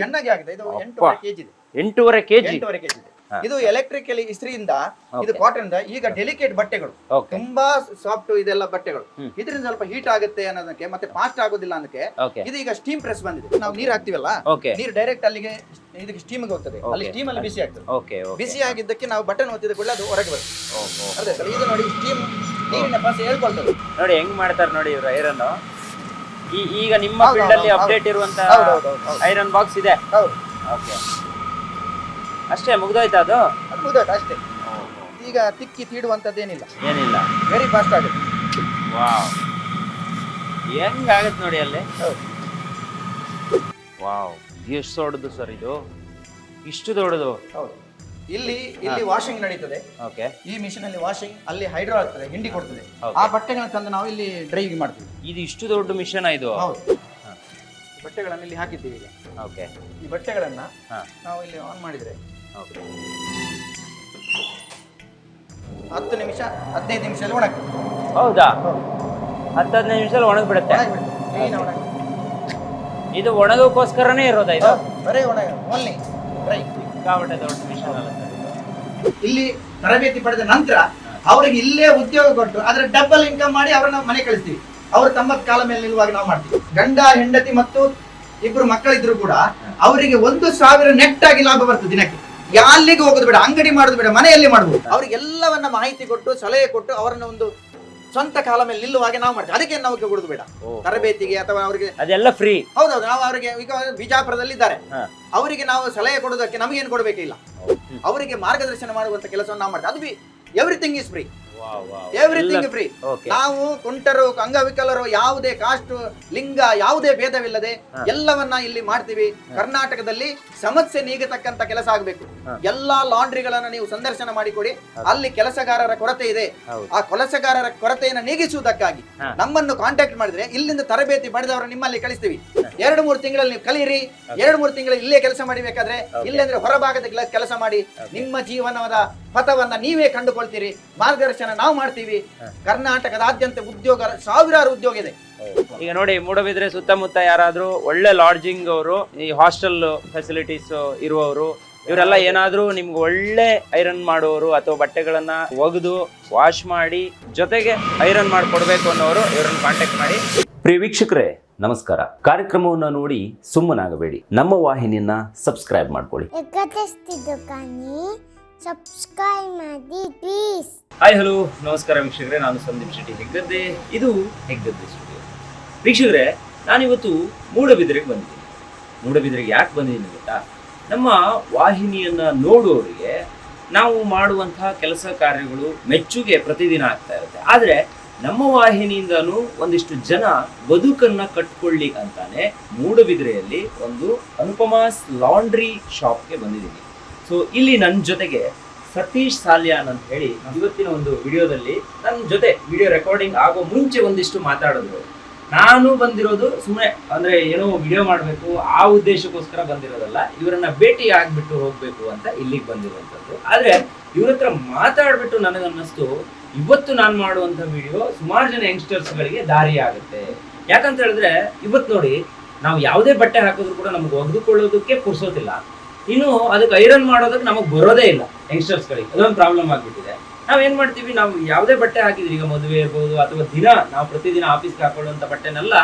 ಚೆನ್ನಾಗಿ ಆಗಿದೆ. ಇದು. ಎಂಟೂವರೆ ಕೆಜಿ ಇದೆ. ಎಂಟೂವರೆ ಕೆಜಿ ಎಂಟೂವರೆ ಕೆಜಿ ಇದೆ ಎಲೆಕ್ಟ್ರಿಕಲಿ ಇಸ್ತ್ರಿಯಿಂದ ಇದು. ಕಾಟನ್ ಈಗ ಡೆಲಿಕೇಟ್ ಬಟ್ಟೆಗಳು. ತುಂಬಾ ಸಾಫ್ಟ್ ಇದೆಲ್ಲ ಬಟ್ಟೆಗಳು. ಇದರಿಂದ ಸ್ವಲ್ಪ ಹೀಟ್ ಆಗುತ್ತೆ ಅನ್ನೋದಕ್ಕೆ ಮತ್ತೆ ಫಾಸ್ಟ್ ಆಗೋದಿಲ್ಲ ಅನ್ನಕ್ಕೆ ಇದು ಈಗ ಸ್ಟೀಮ್ ಪ್ರೆಸ್ ಬಂದಿದೆ. ನಾವು ನೀರ್ ಹಾಕ್ತಿವಲ್ಲ? ನೀರು ಡೈರೆಕ್ಟ್ ಅಲ್ಲಿಗೆ ಇದಕ್ಕೆ ಸ್ಟೀಮ್ ಹೋಗ್ತದೆ. ಅಲ್ಲಿ ಸ್ಟೀಮ್ ಅಲ್ಲಿ ಬಿಸಿ ಆಗ್ತದೆ. ಬಿಸಿ ಆಗಿದ್ದಕ್ಕೆ ನಾವು ಬಟನ್ ಒತ್ತಿದ ಕೂಡಲೇ ಅದು ಹೊರಗೆ ಬರುತ್ತೆ. ಅದೇ ಇದು ನೋಡಿ ಸ್ಟೀಮ್ ನೀರಿನ ಪಾಸ್ ಹೇಳ್ಕೊಳ್ತದೆ. ನೋಡಿ ಹೆಂಗ್ ಮಾಡ್ತಾರೆ ನೋಡಿ ಇವ್ರು ಐರನ್ ಈ ಈಗ ನಿಮ್ಮ ಹೌದು, ಫೀಲ್ಡ್ ಅಲ್ಲಿ ಹೌದು, ಅಪ್ಡೇಟ್ ಇರುವಂತ ಹೌದು, ಹೌದು, ಹೌದು. ಐರನ್ ಬಾಕ್ಸ್ ಇದೆ? ಹೌದು. ಓಕೆ ಅಷ್ಟೇ ಮುಗ್ದೋಯ್ತಾ ಅದು? ಅದು ಮುಗಿದೋಯ್ತು ಅಷ್ಟೇ. ಈಗ ತಿಕ್ಕಿ ತೀಡುವಂಥದ್ದೇನಿಲ್ಲ ಏನಿಲ್ಲ. ವೆರಿ ಫಾಸ್ಟ್ ಆಗುತ್ತೆ ವಾವ್ ಹೆಂಗಾಗತ್ತೆ ನೋಡಿ ಅಲ್ಲಿ? ಹೌದು. ವಾವ್ ಎಷ್ಟು ದೊಡ್ಡದು ಸರ್ ಇದು? ಇಷ್ಟು ದೊಡ್ಡದು. ಹೌದು. ಇಲ್ಲಿ ಇಲ್ಲಿ ವಾಷಿಂಗ್ ನಡೀತದೆ. ಓಕೆ ಈ ಮಿಷಿನ್ ಅಲ್ಲಿ ವಾಷಿಂಗ್ ಅಲ್ಲಿ ಹೈಡ್ರೋ ಆಗ್ತದೆ ಹಿಂಡಿ ಕೊಡ್ತದೆ. ಆ ಬಟ್ಟೆಗಳನ್ನ ತಂದು ನಾವು ಇಲ್ಲಿ ಡ್ರೈವಿಂಗ್ ಮಾಡ್ತೀವಿ. ಇದು ಇಷ್ಟು ದೊಡ್ಡ ಮಿಷನ್ ಇದು? ಹೌದು. ಬಟ್ಟೆಗಳನ್ನು ಇಲ್ಲಿ ಹಾಕಿದ್ದೀವಿ ಈಗ. ಓಕೆ ಈ ಬಟ್ಟೆಗಳನ್ನ ನಾವು ಇಲ್ಲಿ ಆನ್ ಮಾಡಿದ್ರೆ. ಓಕೆ ಹತ್ತು ನಿಮಿಷ ಹದಿನೈದು ನಿಮಿಷದಲ್ಲಿ ಒಣಗ್ತದೆ. ಹೌದಾ? ಹತ್ತು ಹದಿನೈದು ನಿಮಿಷದಲ್ಲಿ ಒಣಗಿ ಬಿಡುತ್ತೆ ಒಣಗ್ಬಿಡುತ್ತೆ. ಇದು ಒಣಗೋಕ್ಕೋಸ್ಕರನೇ ಇರೋದಾ ಇದು? ಬರೀ ಒಣಗ ಓನ್ಲಿ ಡ್ರೈ ಸಿಕ್ಕಾಪಟ್ಟೆ ದೊಡ್ಡ ಮಿಷನ್ ಅಲ್ಲ ಇಲ್ಲಿ ತರಬೇತಿ ಪಡೆದ ನಂತರ ಅವರಿಗೆ ಇಲ್ಲೇ ಉದ್ಯೋಗ ಕೊಟ್ಟು ಅದರ ಡಬಲ್ ಇನ್ಕಮ್ ಮಾಡಿ ಅವರನ್ನ ಮನೆ ಕಳಿಸ್ತೀವಿ. ಅವರು ತಮ್ಮ ಕಾಲ ಮೇಲೆ ನಿಲ್ಲುವಾಗ ನಾವು ಮಾಡ್ತೀವಿ. ಗಂಡ, ಹೆಂಡತಿ ಮತ್ತು ಇಬ್ರು ಮಕ್ಕಳಿದ್ರು ಕೂಡ ಅವರಿಗೆ ಒಂದು ಸಾವಿರ ನೆಟ್ ಆಗಿ ಲಾಭ ಬರ್ತದೆ ದಿನಕ್ಕೆ. ಅಲ್ಲಿಗೆ ಹೋಗೋದು ಬೇಡ, ಅಂಗಡಿ ಮಾಡೋದು ಬೇಡ, ಮನೆಯಲ್ಲಿ ಮಾಡಬಹುದು ಅವರಿಗೆಲ್ಲವನ್ನ ಮಾಹಿತಿ ಕೊಟ್ಟು, ಸಲಹೆ ಕೊಟ್ಟು ಅವರನ್ನ ಒಂದು ಸ್ವಂತ ಕಾಲ ಮೇಲೆ ನಿಲ್ಲುವಾಗೆ ನಾವು ಮಾಡ್ತೀವಿ. ಅದಕ್ಕೆ ನಾವು ಕೊಡುದು ಬೇಡ? ತರಬೇತಿಗೆ ಅಥವಾ ಅವರಿಗೆ ಅದೆಲ್ಲ ಫ್ರೀ ಹೌದೌದು ನಾವು ಅವರಿಗೆ ಈಗ ಬಿಜಾಪುರದಲ್ಲಿ ಇದ್ದಾರೆ. ಅವರಿಗೆ ನಾವು ಸಲಹೆ ಕೊಡೋದಕ್ಕೆ ನಮಗೇನು ಕೊಡಬೇಕಿಲ್ಲ. ಅವರಿಗೆ ಮಾರ್ಗದರ್ಶನ ಮಾಡುವಂತ ಕೆಲಸವನ್ನು ನಾವು ಮಾಡ್ತೀವಿ. ಅದು be everything is free everything free ನಾವು ಕುಂಟರು ಅಂಗವಿಕಲರು ಯಾವುದೇ ಕಾಸ್ಟ್ ಲಿಂಗ ಯಾವುದೇ ಭೇದವಿಲ್ಲದೆ ಎಲ್ಲವನ್ನ ಇಲ್ಲಿ ಮಾಡ್ತೀವಿ. ಕರ್ನಾಟಕದಲ್ಲಿ ಸಮಸ್ಯೆ ನೀಗತಕ್ಕಂತ ಕೆಲಸ ಆಗಬೇಕು. ಎಲ್ಲಾ ಲಾಂಡ್ರಿಗಳನ್ನ ನೀವು ಸಂದರ್ಶನ ಮಾಡಿಕೊಡಿ. ಅಲ್ಲಿ ಕೆಲಸಗಾರರ ಕೊರತೆ ಇದೆ. ಆ ಕೆಲಸಗಾರರ ಕೊರತೆಯನ್ನು ನೀಗಿಸುವುದಕ್ಕಾಗಿ ನಮ್ಮನ್ನು ಕಾಂಟ್ಯಾಕ್ಟ್ ಮಾಡಿದ್ರೆ ಇಲ್ಲಿಂದ ತರಬೇತಿ ಪಡೆದವರು ನಿಮ್ಮಲ್ಲಿ ಕಳಿಸ್ತೀವಿ. ಎರಡು ಮೂರು ತಿಂಗಳಲ್ಲಿ ನೀವು ಕಲಿಯಿರಿ ಎರಡು ಮೂರು ತಿಂಗಳು ಇಲ್ಲೇ ಕೆಲಸ ಮಾಡಿಬೇಕಾದ್ರೆ. ಇಲ್ಲಂದ್ರೆ ಹೊರಭಾಗದ ಕೆಲಸ ಮಾಡಿ. ನಿಮ್ಮ ಜೀವನದ ಪಥವನ್ನ ನೀವೇ ಕಂಡುಕೊಳ್ತೀರಿ. ಮಾರ್ಗದರ್ಶನ ನಾವು ಮಾಡ್ತೀವಿ. ಕರ್ನಾಟಕದಾದ್ಯಂತ ಉದ್ಯೋಗ ಸಾವಿರಾರು ಉದ್ಯೋಗ ಇದೆ. ಈಗ ನೋಡಿ ಮೂಡಬಿದ್ರೆ ಸುತ್ತಮುತ್ತ ಯಾರಾದ್ರೂ ಒಳ್ಳೆ ಲಾಡ್ಜಿಂಗ್ ಅವರು ಈ ಹಾಸ್ಟೆಲ್ ಫೆಸಿಲಿಟೀಸ್ ಇರುವವರು ಇವರೆಲ್ಲ ಏನಾದ್ರೂ ನಿಮ್ಗೆ ಒಳ್ಳೆ ಐರನ್ ಮಾಡುವವರು ಅಥವಾ ಬಟ್ಟೆಗಳನ್ನ ಒಗೆದು ವಾಶ್ ಮಾಡಿ ಜೊತೆಗೆ ಐರನ್ ಮಾಡಿಕೊಡ್ಬೇಕು ಅನ್ನೋರು ಇವರನ್ನು ಕಾಂಟ್ಯಾಕ್ಟ್ ಮಾಡಿ. ಪ್ರಿಯ ವೀಕ್ಷಕರೇ ನಮಸ್ಕಾರ. ಕಾರ್ಯಕ್ರಮವನ್ನು ನೋಡಿ ಸುಮ್ಮನಾಗಬೇಡಿ. ನಮ್ಮ ವಾಹಿನಿಯನ್ನ ಸಬ್ಸ್ಕ್ರೈಬ್ ಮಾಡ್ಕೊಳ್ಳಿ. ಸಬ್ಸ್ಕ್ರೈಬ್ ಮಾಡಿ ಪ್ಲೀಸ್ ಹಾಯ್ ಹಲೋ ನಮಸ್ಕಾರ ವೀಕ್ಷಕರೇ, ನಾನು ಸಂದೀಪ್ ಶೆಟ್ಟಿ ಹೆಗ್ಗದ್ದೆ. ಇದು ಹೆಗ್ಗದ್ದೆ ಸ್ಟುಡಿಯೋ ವೀಕ್ಷಕರೇ, ನಾನಿವತ್ತು ಮೂಡಬಿದ್ರೆಗೆ ಬಂದಿದ್ದೀನಿ. ಮೂಡಬಿದ್ರೆಗೆ ಯಾಕೆ ಬಂದಿದ್ದೀನಿ ಗೊತ್ತಾ? ನಮ್ಮ ವಾಹಿನಿಯನ್ನ ನೋಡುವವರಿಗೆ ನಾವು ಮಾಡುವಂತಹ ಕೆಲಸ ಕಾರ್ಯಗಳು ಮೆಚ್ಚುಗೆ ಪ್ರತಿದಿನ ಆಗ್ತಾ ಇರುತ್ತೆ. ಆದರೆ ನಮ್ಮ ವಾಹಿನಿಯಿಂದನೂ ಒಂದಿಷ್ಟು ಜನ ಬದುಕನ್ನ ಕಟ್ಕೊಳ್ಳಿ ಅಂತಾನೆ ಮೂಡಬಿದ್ರೆಯಲ್ಲಿ ಒಂದು ಅನುಪಮಾಸ್ ಲಾಂಡ್ರಿ ಶಾಪ್ಗೆ ಬಂದಿದ್ದೀನಿ. ಸೊ ಇಲ್ಲಿ ನನ್ನ ಜೊತೆಗೆ ಸತೀಶ್ ಸಾಲ್ಯಾನ್ ಅಂತ ಹೇಳಿ ಇವತ್ತಿನ ಒಂದು ವಿಡಿಯೋದಲ್ಲಿ ನನ್ನ ಜೊತೆ ವಿಡಿಯೋ ರೆಕಾರ್ಡಿಂಗ್ ಆಗೋ ಮುಂಚೆ ಒಂದಿಷ್ಟು ಮಾತಾಡಿದ್ರು. ನಾನು ಬಂದಿರೋದು ಸುಮ್ಮನೆ ಅಂದ್ರೆ ಏನೋ ವಿಡಿಯೋ ಮಾಡಬೇಕು, ಆ ಉದ್ದೇಶಕ್ಕೋಸ್ಕರ ಬಂದಿರೋದಲ್ಲ, ಇವರನ್ನ ಭೇಟಿ ಆಗ್ಬಿಟ್ಟು ಹೋಗ್ಬೇಕು ಅಂತ ಇಲ್ಲಿಗೆ ಬಂದಿರುವಂಥದ್ದು. ಆದ್ರೆ ಇವ್ರ ಹತ್ರ ಮಾತಾಡ್ಬಿಟ್ಟು ನನಗನ್ನಿಸ್ತು, ಇವತ್ತು ನಾನು ಮಾಡುವಂತ ವಿಡಿಯೋ ಸುಮಾರು ಜನ ಯಂಗ್ಸ್ಟರ್ಸ್ಗಳಿಗೆ ದಾರಿ ಆಗುತ್ತೆ. ಯಾಕಂತ ಹೇಳಿದ್ರೆ ಇವತ್ತು ನೋಡಿ, ನಾವು ಯಾವುದೇ ಬಟ್ಟೆ ಹಾಕಿದ್ರು ಕೂಡ ನಮ್ಗೆ ಒಗೆದುಕೊಳ್ಳೋದಕ್ಕೆ ಪುರ್ಸೋದಿಲ್ಲ ಇನ್ನು ಅದಕ್ಕೆ ಐರನ್ ಮಾಡೋದಕ್ಕೆ ನಮಗೆ ಬರೋದೇ ಇಲ್ಲ ಯಂಗ್ಸ್ಟರ್ಸ್ಗಳಿಗೆ ಅದೊಂದು ಪ್ರಾಬ್ಲಮ್ ಆಗಿಬಿಟ್ಟಿದೆ. ನಾವ್ ಏನ್ ಮಾಡ್ತೀವಿ, ನಾವು ಯಾವುದೇ ಬಟ್ಟೆ ಹಾಕಿದ್ವಿ ಈಗ ಮದುವೆ ಇರ್ಬೋದು ಅಥವಾ ದಿನ, ನಾವು ಪ್ರತಿದಿನ ಆಫೀಸ್ಗೆ ಹಾಕೊಳ್ಳುವಂತ ಬಟ್ಟೆನೆಲ್ಲ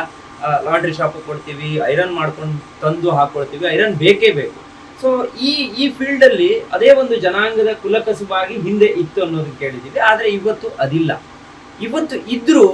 ಲಾಂಡ್ರಿ ಶಾಪ್ ಕೊಡ್ತೀವಿ ಐರನ್ ಮಾಡ್ಕೊಂಡು ತಂದು ಹಾಕೊಳ್ತೀವಿ ಐರನ್ ಬೇಕೇ ಬೇಕು. ಸೊ ಈ ಈ ಫೀಲ್ಡ್ ಅಲ್ಲಿ ಅದೇ ಒಂದು ಜನಾಂಗದ ಕುಲಕಸುಬಾಗಿ ಹಿಂದೆ ಇತ್ತು ಅನ್ನೋದನ್ನ ಕೇಳಿದ್ದೀವಿ ಆದ್ರೆ ಇವತ್ತು ಅದಿಲ್ಲ. ಇವತ್ತು ಇದ್ರೂ